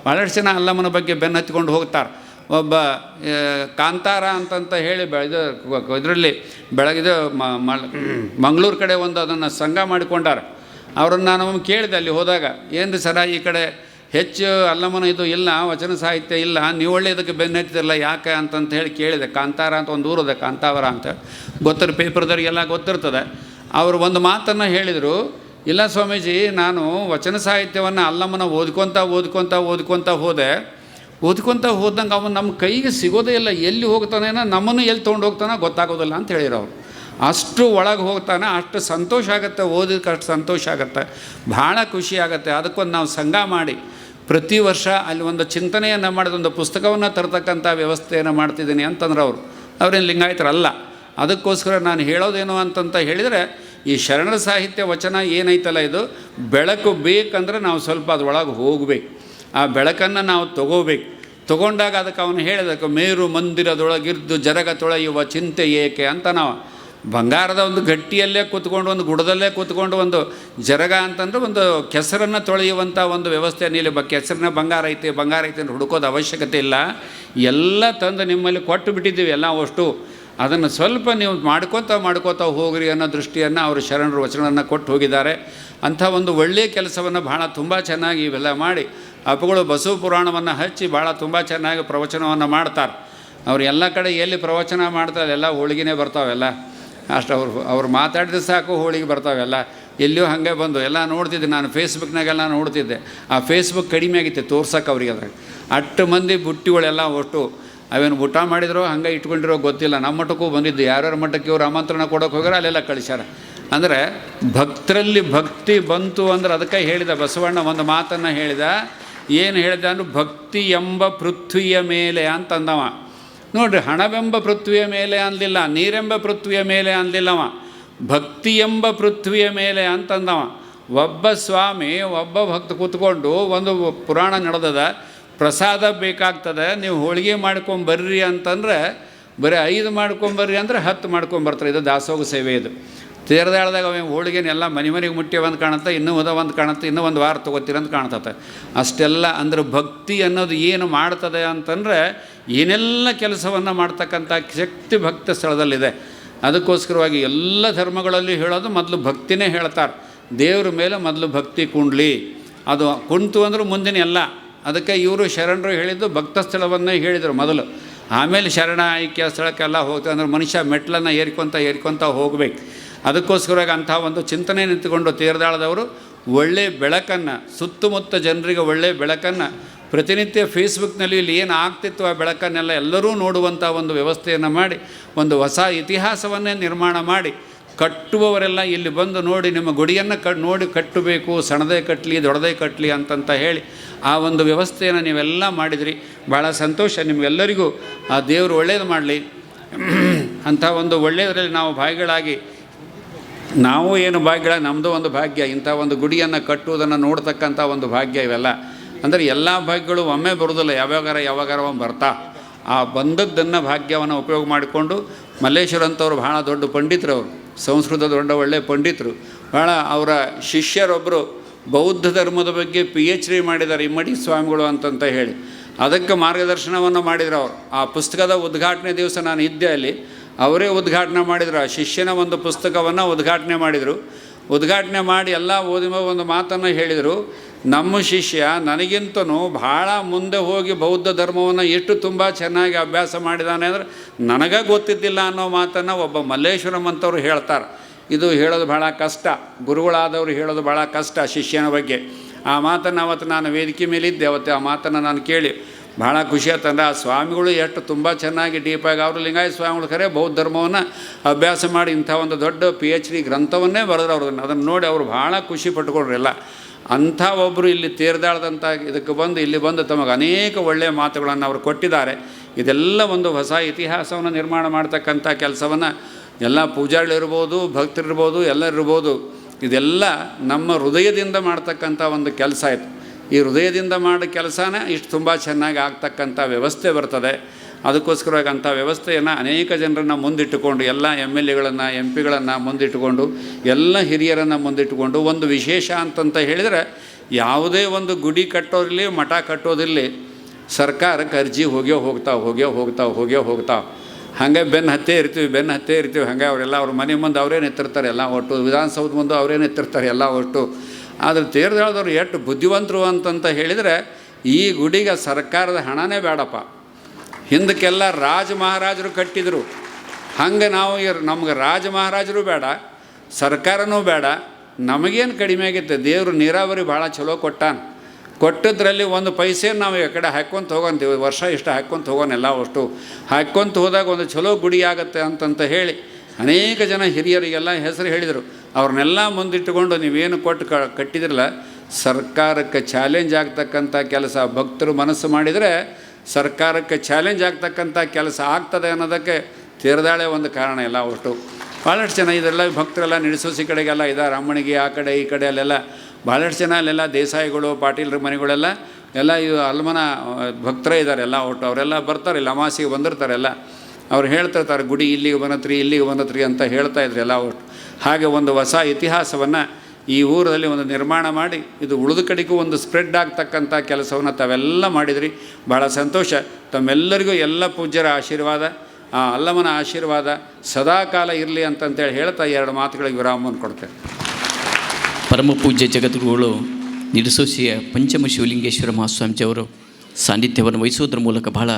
ಭಾಳಷ್ಟು ಜನ ಅಲ್ಲಮ್ಮನ ಬಗ್ಗೆ ಬೆನ್ನು ಹತ್ಕೊಂಡು ಹೋಗ್ತಾರೆ. ಒಬ್ಬ ಕಾಂತಾರ ಅಂತಂತ ಹೇಳಿ ಬೆಳೆದ ಇದು ಇದರಲ್ಲಿ ಬೆಳಗಿದ ಮಂಗಳೂರು ಕಡೆ ಒಂದು ಅದನ್ನು ಸಂಘ ಮಾಡಿಕೊಂಡಾರ. ಅವರನ್ನು ನಾನು ಒಮ್ಮೆ ಕೇಳಿದೆ ಅಲ್ಲಿ ಹೋದಾಗ ಏನು ಸರ ಈ ಕಡೆ ಹೆಚ್ಚು ಅಲ್ಲಮ್ಮನ ಇದು ಇಲ್ಲ, ವಚನ ಸಾಹಿತ್ಯ ಇಲ್ಲ, ನೀವು ಒಳ್ಳೆ ಇದಕ್ಕೆ ಬೆನ್ನು ಹತ್ತಿರಲ್ಲ ಯಾಕೆ? ಅಂತಂತ ಹೇಳಿ ಕೇಳಿದೆ. ಕಾಂತಾರ ಅಂತ ಒಂದು ಊರದೆ, ಕಾಂತಾವರ ಅಂತ. ಗೊತ್ತಿರ ಪೇಪರ್ದವ್ರಿಗೆಲ್ಲ ಗೊತ್ತಿರ್ತದೆ. ಅವರು ಒಂದು ಮಾತನ್ನು ಹೇಳಿದರು, ಇಲ್ಲ ಸ್ವಾಮೀಜಿ, ನಾನು ವಚನ ಸಾಹಿತ್ಯವನ್ನು ಅಲ್ಲಮ್ಮನ ಓದ್ಕೊತ ಓದ್ಕೊತ ಓದ್ಕೊತ ಹೋದೆ. ಓದ್ಕೊತ ಹೋದಂಗೆ ಅವನು ನಮ್ಮ ಕೈಗೆ ಸಿಗೋದೇ ಇಲ್ಲ. ಎಲ್ಲಿ ಹೋಗ್ತಾನೇನೋ ನಮ್ಮನ್ನು ಎಲ್ಲಿ ತೊಗೊಂಡು ಹೋಗ್ತಾನೋ ಗೊತ್ತಾಗೋದಿಲ್ಲ ಅಂತ ಹೇಳಿರೋರು ಅಷ್ಟು ಒಳಗೆ ಹೋಗ್ತಾನೆ, ಅಷ್ಟು ಸಂತೋಷ ಆಗುತ್ತೆ. ಓದಿದಕ್ಕೆ ಅಷ್ಟು ಸಂತೋಷ ಆಗುತ್ತೆ. ಭಾಳ ಖುಷಿ ಆಗುತ್ತೆ. ಅದಕ್ಕೊಂದು ನಾವು ಸಂಘ ಮಾಡಿ ಪ್ರತಿ ವರ್ಷ ಅಲ್ಲಿ ಒಂದು ಚಿಂತನೆಯನ್ನು ಮಾಡಿದ ಒಂದು ಪುಸ್ತಕವನ್ನು ತರತಕ್ಕಂಥ ವ್ಯವಸ್ಥೆಯನ್ನು ಮಾಡ್ತಿದ್ದೀನಿ ಅಂತಂದ್ರೆ ಅವರು. ಅವ್ರೇನು ಲಿಂಗಾಯತರಲ್ಲ. ಅದಕ್ಕೋಸ್ಕರ ನಾನು ಹೇಳೋದೇನು ಅಂತಂತ ಹೇಳಿದರೆ, ಈ ಶರಣರ ಸಾಹಿತ್ಯ ವಚನ ಏನೈತಲ್ಲ ಇದು? ಬೆಳಕು ಬೇಕಂದ್ರೆ ನಾವು ಸ್ವಲ್ಪ ಅದರೊಳಗೆ ಹೋಗ್ಬೇಕು. ಆ ಬೆಳಕನ್ನು ನಾವು ತಗೋಬೇಕು. ತಗೊಂಡಾಗ ಅದಕ್ಕೆ ಅವನು ಹೇಳಿದಕ್ಕೆ, ಮೇರು ಮಂದಿರದೊಳಗಿರ್ದು ಜರಗ ತೊಳೆಯುವ ಚಿಂತೆ ಏಕೆ ಅಂತ ನಾವು ಬಂಗಾರದ ಒಂದು ಗಟ್ಟಿಯಲ್ಲೇ ಕೂತ್ಕೊಂಡು, ಒಂದು ಗುಡದಲ್ಲೇ ಕೂತ್ಕೊಂಡು, ಒಂದು ಜರಗ ಅಂತಂದ್ರೆ ಒಂದು ಕೆಸರನ್ನು ತೊಳೆಯುವಂಥ ಒಂದು ವ್ಯವಸ್ಥೆ ನೀಲಿ ಬ ಕೆಸರಿನ ಬಂಗಾರ ಐತೆ, ಬಂಗಾರ ಐತಿ ಅಂತ ಹುಡುಕೋದು ಅವಶ್ಯಕತೆ ಇಲ್ಲ. ಎಲ್ಲ ತಂದು ನಿಮ್ಮಲ್ಲಿ ಕೊಟ್ಟು ಬಿಟ್ಟಿದ್ದೀವಿ ಎಲ್ಲ ಅಷ್ಟು. ಅದನ್ನು ಸ್ವಲ್ಪ ನೀವು ಮಾಡ್ಕೋತಾ ಮಾಡ್ಕೋತಾ ಹೋಗ್ರಿ ಅನ್ನೋ ದೃಷ್ಟಿಯನ್ನು ಅವರು ಶರಣರು ವಚನವನ್ನು ಕೊಟ್ಟು ಹೋಗಿದ್ದಾರೆ. ಅಂಥ ಒಂದು ಒಳ್ಳೆಯ ಕೆಲಸವನ್ನು ಭಾಳ ತುಂಬ ಚೆನ್ನಾಗಿ ಇವೆಲ್ಲ ಮಾಡಿ ಅಪ್ಪಗಳು ಬಸವ ಪುರಾಣವನ್ನು ಹಚ್ಚಿ ಭಾಳ ತುಂಬ ಚೆನ್ನಾಗಿ ಪ್ರವಚನವನ್ನು ಮಾಡ್ತಾರೆ. ಅವ್ರು ಎಲ್ಲ ಕಡೆ ಎಲ್ಲಿ ಪ್ರವಚನ ಮಾಡ್ತಾರೆ ಎಲ್ಲ ಹೋಳಿಗೆನೇ ಬರ್ತಾವೆಲ್ಲ. ಅಷ್ಟು ಅವ್ರು ಅವ್ರು ಮಾತಾಡಿದ್ರೆ ಸಾಕು, ಹೋಳಿಗೆ ಬರ್ತಾವೆಲ್ಲ. ಎಲ್ಲಿಯೂ ಹಾಗೆ ಬಂದು ಎಲ್ಲ ನೋಡ್ತಿದ್ದೆ ನಾನು ಫೇಸ್ಬುಕ್ನಾಗೆಲ್ಲ ನೋಡ್ತಿದ್ದೆ. ಆ ಫೇಸ್ಬುಕ್ ಕಡಿಮೆ ಆಗಿತ್ತು ತೋರ್ಸೋಕೆ ಅವ್ರಿಗೆ ಅದ್ರಾಗ. ಅಷ್ಟು ಮಂದಿ ಬುಟ್ಟಿಗಳೆಲ್ಲ ಒಟ್ಟು. ಅವೇನು ಊಟ ಮಾಡಿದ್ರೋ, ಹಂಗೆ ಇಟ್ಕೊಂಡಿರೋ ಗೊತ್ತಿಲ್ಲ. ನಮ್ಮ ಮಟ್ಟಕ್ಕೂ ಬಂದಿದ್ದು. ಯಾರ್ಯಾರ ಮಟ್ಟಕ್ಕೆ ಇವ್ರು ಆಮಂತ್ರಣ ಕೊಡೋಕೆ ಹೋಗ್ಯಾರ ಅಲ್ಲೆಲ್ಲ ಕಳಿಸ್ಯಾರ. ಅಂದರೆ ಭಕ್ತರಲ್ಲಿ ಭಕ್ತಿ ಬಂತು ಅಂದ್ರೆ ಅದಕ್ಕೆ ಹೇಳಿದ ಬಸವಣ್ಣ ಒಂದು ಮಾತನ್ನು ಹೇಳಿದ ಏನು ಹೇಳಿದ ಅಂದ್ರೆ ಭಕ್ತಿ ಎಂಬ ಪೃಥ್ವಿಯ ಮೇಲೆ ಅಂತಂದವ. ನೋಡ್ರಿ, ಹಣವೆಂಬ ಪೃಥ್ವಿಯ ಮೇಲೆ ಅಂದಿಲ್ಲ ನೀರೆಂಬ ಪೃಥ್ವಿಯ ಮೇಲೆ ಅಂದಿಲ್ಲವ ಭಕ್ತಿ ಎಂಬ ಪೃಥ್ವಿಯ ಮೇಲೆ ಅಂತಂದವ. ಒಬ್ಬ ಸ್ವಾಮಿ, ಒಬ್ಬ ಭಕ್ತ ಕೂತ್ಕೊಂಡು ಒಂದು ಪುರಾಣ ನಡೆದದ. ಪ್ರಸಾದ ಬೇಕಾಗ್ತದೆ, ನೀವು ಹೋಳಿಗೆ ಮಾಡ್ಕೊಂಬರ್ರಿ ಅಂತಂದ್ರೆ, ಬರೀ ಐದು ಮಾಡ್ಕೊಂಬರ್ರಿ ಅಂದ್ರೆ ಹತ್ತು ಮಾಡ್ಕೊಂಬರ್ತಾರೆ. ಇದು ದಾಸೋಗ ಸೇವೆ ಇದು. ತೀರ್ದಾಳ್ದಾಗ ಅವ ಹೋಳಿಗೆನೆಲ್ಲ ಮನೆ ಮನೆಗೆ ಮುಟ್ಟಿ ಒಂದು ಕಾಣುತ್ತೆ, ಇನ್ನೂ ಒಂದು ಕಾಣುತ್ತೆ, ಇನ್ನೂ ಒಂದು ವಾರ ತೊಗೋತೀರಂತ ಕಾಣ್ತತೆ. ಅಷ್ಟೆಲ್ಲ ಅಂದ್ರೆ ಭಕ್ತಿ ಅನ್ನೋದು ಏನು ಮಾಡ್ತದೆ ಅಂತಂದರೆ ಏನೆಲ್ಲ ಕೆಲಸವನ್ನು ಮಾಡ್ತಕ್ಕಂಥ ಶಕ್ತಿ ಭಕ್ತ ಸ್ಥಳದಲ್ಲಿದೆ. ಅದಕ್ಕೋಸ್ಕರವಾಗಿ ಎಲ್ಲ ಧರ್ಮಗಳಲ್ಲಿ ಹೇಳೋದು ಮೊದಲು ಭಕ್ತಿನೇ ಹೇಳ್ತಾರೆ. ದೇವ್ರ ಮೇಲೆ ಮೊದಲು ಭಕ್ತಿ ಕುಂಡ್ಲಿ ಅದು ಕುಂತು ಅಂದ್ರೆ ಮುಂದಿನ ಎಲ್ಲ. ಅದಕ್ಕೆ ಇವರು ಶರಣರು ಹೇಳಿದ್ದು ಭಕ್ತ ಸ್ಥಳವನ್ನೇ ಹೇಳಿದರು ಮೊದಲು. ಆಮೇಲೆ ಶರಣ ಐಕ್ಯ ಸ್ಥಳಕ್ಕೆಲ್ಲ ಹೋಗ್ತದೆ ಅಂದ್ರೆ ಮನುಷ್ಯ ಮೆಟ್ಲನ್ನು ಏರ್ಕೊತ ಏರ್ಕೊತ ಹೋಗ್ಬೇಕು. ಅದಕ್ಕೋಸ್ಕರವಾಗಿ ಅಂಥ ಒಂದು ಚಿಂತನೆ ನಿಂತುಕೊಂಡು ತೀರ್ದಾಳದವರು ಒಳ್ಳೆಯ ಬೆಳಕನ್ನು, ಸುತ್ತಮುತ್ತ ಜನರಿಗೆ ಒಳ್ಳೆಯ ಬೆಳಕನ್ನು, ಪ್ರತಿನಿತ್ಯ ಫೇಸ್ಬುಕ್ನಲ್ಲಿ ಇಲ್ಲಿ ಏನು ಆಗ್ತಿತ್ತು ಆ ಬೆಳಕನ್ನೆಲ್ಲ ಎಲ್ಲರೂ ನೋಡುವಂಥ ಒಂದು ವ್ಯವಸ್ಥೆಯನ್ನು ಮಾಡಿ, ಒಂದು ಹೊಸ ಇತಿಹಾಸವನ್ನೇ ನಿರ್ಮಾಣ ಮಾಡಿ, ಕಟ್ಟುವವರೆಲ್ಲ ಇಲ್ಲಿ ಬಂದು ನೋಡಿ ನಿಮ್ಮ ಗುಡಿಯನ್ನು ಕ ನೋಡಿ ಕಟ್ಟಬೇಕು, ಸಣದೇ ಕಟ್ಟಲಿ ದೊಡ್ಡದೇ ಕಟ್ಟಲಿ ಅಂತಂತ ಹೇಳಿ ಆ ಒಂದು ವ್ಯವಸ್ಥೆಯನ್ನು ನೀವೆಲ್ಲ ಮಾಡಿದಿರಿ. ಭಾಳ ಸಂತೋಷ ನಿಮಗೆಲ್ಲರಿಗೂ. ಆ ದೇವರು ಒಳ್ಳೇದು ಮಾಡಲಿ. ಅಂಥ ಒಂದು ಒಳ್ಳೆಯದರಲ್ಲಿ ನಾವು ಭಾಗಿಗಳಾಗಿ ನಾವು ಏನು ಭಾಗ್ಯ ನಮ್ಮದು ಒಂದು ಭಾಗ್ಯ, ಇಂಥ ಒಂದು ಗುಡಿಯನ್ನು ಕಟ್ಟುವುದನ್ನು ನೋಡ್ತಕ್ಕಂಥ ಒಂದು ಭಾಗ್ಯ ಇವೆಲ್ಲ. ಅಂದರೆ ಎಲ್ಲ ಭಾಗ್ಯಗಳು ಒಮ್ಮೆ ಬರುವುದಿಲ್ಲ, ಯಾವಾಗಾರ ಯಾವಾಗಾರ ಒಮ್ಮೆ ಬರ್ತಾ. ಆ ಬಂದದ್ದನ್ನು ಭಾಗ್ಯವನ್ನು ಉಪಯೋಗ ಮಾಡಿಕೊಂಡು ಮಲ್ಲೇಶ್ವರ ಅಂತವ್ರು ಭಾಳ ದೊಡ್ಡ ಪಂಡಿತರು ಅವರು. ಸಂಸ್ಕೃತ ದೊಡ್ಡ ಒಳ್ಳೆಯ ಪಂಡಿತರು. ಭಾಳ ಅವರ ಶಿಷ್ಯರೊಬ್ಬರು ಬೌದ್ಧ ಧರ್ಮದ ಬಗ್ಗೆ ಪಿ ಎಚ್ ಡಿ ಮಾಡಿದ್ದಾರೆ, ಇಮ್ಮಡಿ ಸ್ವಾಮಿಗಳು ಅಂತಂತ ಹೇಳಿ. ಅದಕ್ಕೆ ಮಾರ್ಗದರ್ಶನವನ್ನು ಮಾಡಿದರು ಅವರು. ಆ ಪುಸ್ತಕದ ಉದ್ಘಾಟನೆ ದಿವಸ ನಾನು ಇದ್ದೆ ಅಲ್ಲಿ. ಅವರೇ ಉದ್ಘಾಟನೆ ಮಾಡಿದರು. ಆ ಶಿಷ್ಯನ ಒಂದು ಪುಸ್ತಕವನ್ನು ಉದ್ಘಾಟನೆ ಮಾಡಿದರು. ಉದ್ಘಾಟನೆ ಮಾಡಿ ಎಲ್ಲ ಓದಿ ಒಂದು ಮಾತನ್ನು ಹೇಳಿದರು. ನಮ್ಮ ಶಿಷ್ಯ ನನಗಿಂತನೂ ಭಾಳ ಮುಂದೆ ಹೋಗಿ ಬೌದ್ಧ ಧರ್ಮವನ್ನು ಎಷ್ಟು ತುಂಬ ಚೆನ್ನಾಗಿ ಅಭ್ಯಾಸ ಮಾಡಿದಾನೆ ಅಂದರೆ ನನಗೆ ಗೊತ್ತಿದ್ದಿಲ್ಲ ಅನ್ನೋ ಮಾತನ್ನು ಒಬ್ಬ ಮಲ್ಲೇಶ್ವರಂ ಅಂತವ್ರು ಹೇಳ್ತಾರೆ. ಇದು ಹೇಳೋದು ಭಾಳ ಕಷ್ಟ. ಗುರುಗಳಾದವರು ಹೇಳೋದು ಭಾಳ ಕಷ್ಟ ಶಿಷ್ಯನ ಬಗ್ಗೆ. ಆ ಮಾತನ್ನು ಅವತ್ತು ನಾನು ವೇದಿಕೆ ಮೇಲಿದ್ದೆ. ಅವತ್ತು ಆ ಮಾತನ್ನು ನಾನು ಕೇಳಿ. ಭಾಳ ಖುಷಿ ಆತಂದ್ರೆ ಆ ಸ್ವಾಮಿಗಳು ಎಷ್ಟು ತುಂಬ ಚೆನ್ನಾಗಿ ಡೀಪಾಗಿ ಅವರು ಲಿಂಗಾಯತ ಸ್ವಾಮಿಗಳು ಖರೆ ಬೌದ್ಧ ಧರ್ಮವನ್ನು ಅಭ್ಯಾಸ ಮಾಡಿ ಇಂಥ ಒಂದು ದೊಡ್ಡ ಪಿ ಎಚ್ ಡಿ ಗ್ರಂಥವನ್ನೇ ಬರೆದ್ರು ಅವ್ರದನ್ನು ಅದನ್ನು ನೋಡಿ ಅವರು ಭಾಳ ಖುಷಿ ಪಟ್ಕೊಂಡ್ರೆಲ್ಲ ಅಂಥ ಒಬ್ಬರು ಇಲ್ಲಿ ತೀರ್ದಾಳದಂಥ ಇದಕ್ಕೆ ಬಂದು ಇಲ್ಲಿ ಬಂದು ತಮಗೆ ಅನೇಕ ಒಳ್ಳೆಯ ಮಾತುಗಳನ್ನು ಅವರು ಕೊಟ್ಟಿದ್ದಾರೆ. ಇದೆಲ್ಲ ಒಂದು ಹೊಸ ಇತಿಹಾಸವನ್ನು ನಿರ್ಮಾಣ ಮಾಡ್ತಕ್ಕಂಥ ಕೆಲಸವನ್ನು ಎಲ್ಲ ಪೂಜಾರಿಗಳಿರ್ಬೋದು ಭಕ್ತರಿರ್ಬೋದು, ಎಲ್ಲರಿರ್ಬೋದು. ಇದೆಲ್ಲ ನಮ್ಮ ಹೃದಯದಿಂದ ಮಾಡ್ತಕ್ಕಂಥ ಒಂದು ಕೆಲಸ ಆಯಿತು ಈ ಹೃದಯದಿಂದ ಮಾಡೋ ಕೆಲಸನ ಇಷ್ಟು ತುಂಬ ಚೆನ್ನಾಗಿ ಆಗ್ತಕ್ಕಂಥ ವ್ಯವಸ್ಥೆ ಬರ್ತದೆ. ಅದಕ್ಕೋಸ್ಕರವಾಗಿ ಅಂಥ ವ್ಯವಸ್ಥೆಯನ್ನು ಅನೇಕ ಜನರನ್ನು ಮುಂದಿಟ್ಟುಕೊಂಡು, ಎಲ್ಲ ಎಂ ಎಲ್ ಎಗಳನ್ನು, ಎಂ ಪಿಗಳನ್ನು ಮುಂದಿಟ್ಟುಕೊಂಡು, ಎಲ್ಲ ಹಿರಿಯರನ್ನು ಮುಂದಿಟ್ಟುಕೊಂಡು ಒಂದು ವಿಶೇಷ ಅಂತಂತ ಹೇಳಿದರೆ ಯಾವುದೇ ಒಂದು ಗುಡಿ ಕಟ್ಟೋದಿರಲಿ ಮಠ ಕಟ್ಟೋದಿರಲಿ ಸರ್ಕಾರಕ್ಕೆ ಅರ್ಜಿ ಹೋಗ್ಯೋ ಹೋಗ್ತಾವೆ ಹೋಗ್ಯೋ ಹೋಗ್ತಾವೆ ಹೋಗ್ಯೋ ಹೋಗ್ತಾವೆ ಹಾಗೆ ಬೆನ್ನು ಹತ್ತೇ ಇರ್ತೀವಿ, ಬೆನ್ನು ಹತ್ತೇ ಇರ್ತೀವಿ, ಹಾಗೆ ಅವರೆಲ್ಲ ಅವ್ರ ಮನೆ ಮುಂದೆ ಅವರೇ ನಿಂತಿರ್ತಾರೆ, ಎಲ್ಲ ಒಟ್ಟು ವಿಧಾನಸೌಧ ಮುಂದೆ ಅವರೇ ನಿಂತಿರ್ತಾರೆ, ಎಲ್ಲ ಒಟ್ಟು. ಆದರೆ ತೀರ್ದಾಳದವ್ರು ಎಷ್ಟು ಬುದ್ಧಿವಂತರು ಅಂತಂತ ಹೇಳಿದರೆ, ಈ ಗುಡಿಗೆ ಸರ್ಕಾರದ ಹಣನೇ ಬೇಡಪ್ಪ. ಹಿಂದಕ್ಕೆಲ್ಲ ರಾಜ ಮಹಾರಾಜರು ಕಟ್ಟಿದರು. ಹಂಗೆ ನಾವು ನಮಗೆ ರಾಜ ಮಹಾರಾಜರು ಬೇಡ, ಸರ್ಕಾರನೂ ಬೇಡ, ನಮಗೇನು ಕಡಿಮೆ ಆಗಿತ್ತು ದೇವರು ನೀರಾವರಿ ಭಾಳ ಚಲೋ ಕೊಟ್ಟಾನ. ಕೊಟ್ಟದ್ರಲ್ಲಿ ಒಂದು ಪೈಸೆ ನಾವು ಈ ಕಡೆ ಹಾಕ್ಕೊಂತ ಹೋಗೋಂತೀವಿ, ವರ್ಷ ಇಷ್ಟು ಹಾಕ್ಕೊಂತ ಹೋಗೋಣ ಎಲ್ಲ ಅಷ್ಟು. ಹಾಕ್ಕೊಂತ ಹೋದಾಗ ಒಂದು ಚಲೋ ಗುಡಿ ಆಗುತ್ತೆ ಅಂತಂತ ಹೇಳಿ ಅನೇಕ ಜನ ಹಿರಿಯರಿಗೆಲ್ಲ ಹೆಸರು ಹೇಳಿದರು. ಅವ್ರನ್ನೆಲ್ಲ ಮುಂದಿಟ್ಟುಕೊಂಡು ನೀವೇನು ಕೊಟ್ಟು ಕ ಕಟ್ಟಿದ್ರಲ್ಲ, ಸರ್ಕಾರಕ್ಕೆ ಚಾಲೆಂಜ್ ಆಗ್ತಕ್ಕಂಥ ಕೆಲಸ, ಭಕ್ತರು ಮನಸ್ಸು ಮಾಡಿದರೆ ಸರ್ಕಾರಕ್ಕೆ ಚಾಲೆಂಜ್ ಆಗ್ತಕ್ಕಂಥ ಕೆಲಸ ಆಗ್ತದೆ ಅನ್ನೋದಕ್ಕೆ ತೀರ್ದಾಳೆ ಒಂದು ಕಾರಣ ಇಲ್ಲ ಒಟ್ಟು ಭಾಳಷ್ಟು ಜನ ಇದೆಲ್ಲ ಭಕ್ತರೆಲ್ಲ ನಿಡಿಸೋಸಿ ಕಡೆಗೆಲ್ಲ ಇದ್ದಾರೆ ರಾಮಣಿಗೆ ಆ ಕಡೆ ಈ ಕಡೆ ಅಲ್ಲೆಲ್ಲ. ಭಾಳಷ್ಟು ಜನ ಅಲ್ಲೆಲ್ಲ ದೇಸಾಯಿಗಳು, ಪಾಟೀಲ್ರ ಮನೆಗಳೆಲ್ಲ ಎಲ್ಲ ಇದು ಅಲ್ಮನ, ಭಕ್ತರೇ ಇದ್ದಾರೆ ಎಲ್ಲ ಒಟ್ಟು. ಅವರೆಲ್ಲ ಬರ್ತಾರೆ, ಇಲ್ಲಿ ಅಮಾಸಿಗೆ ಬಂದಿರ್ತಾರೆ ಎಲ್ಲ. ಅವ್ರು ಹೇಳ್ತಿರ್ತಾರೆ ಗುಡಿ ಇಲ್ಲಿಗೆ ಬಂದತ್ರಿ ಇಲ್ಲಿಗೆ ಬಂದತ್ರಿ ಅಂತ ಹೇಳ್ತಾ ಇದ್ರು ಎಲ್ಲ ಒಟ್ಟು. ಹಾಗೆ ಒಂದು ಹೊಸ ಇತಿಹಾಸವನ್ನು ಈ ಊರಲ್ಲಿ ಒಂದು ನಿರ್ಮಾಣ ಮಾಡಿ, ಇದು ಉಳಿದ ಕಡೆಗೂ ಒಂದು ಸ್ಪ್ರೆಡ್ ಆಗ್ತಕ್ಕಂಥ ಕೆಲಸವನ್ನು ತಾವೆಲ್ಲ ಮಾಡಿದ್ರಿ. ಭಾಳ ಸಂತೋಷ. ತಮ್ಮೆಲ್ಲರಿಗೂ ಎಲ್ಲ ಪೂಜ್ಯರ ಆಶೀರ್ವಾದ, ಆ ಅಲ್ಲಮನ ಆಶೀರ್ವಾದ ಸದಾಕಾಲ ಇರಲಿ ಅಂತಂತೇಳಿ ಹೇಳ್ತಾ ಎರಡು ಮಾತುಗಳಿಗೆ ವಿರಾಮವನ್ನು ಕೊಡ್ತೇನೆ. ಪರಮ ಪೂಜ್ಯ ಜಗದ್ಗುರುಗಳು ನಿರ್ಸೋಸಿಯ ಪಂಚಮ ಶಿವಲಿಂಗೇಶ್ವರ ಮಹಾಸ್ವಾಮೀಜಿಯವರು ಸಾನ್ನಿಧ್ಯವನ್ನು ವಹಿಸುವುದರ ಮೂಲಕ ಬಹಳ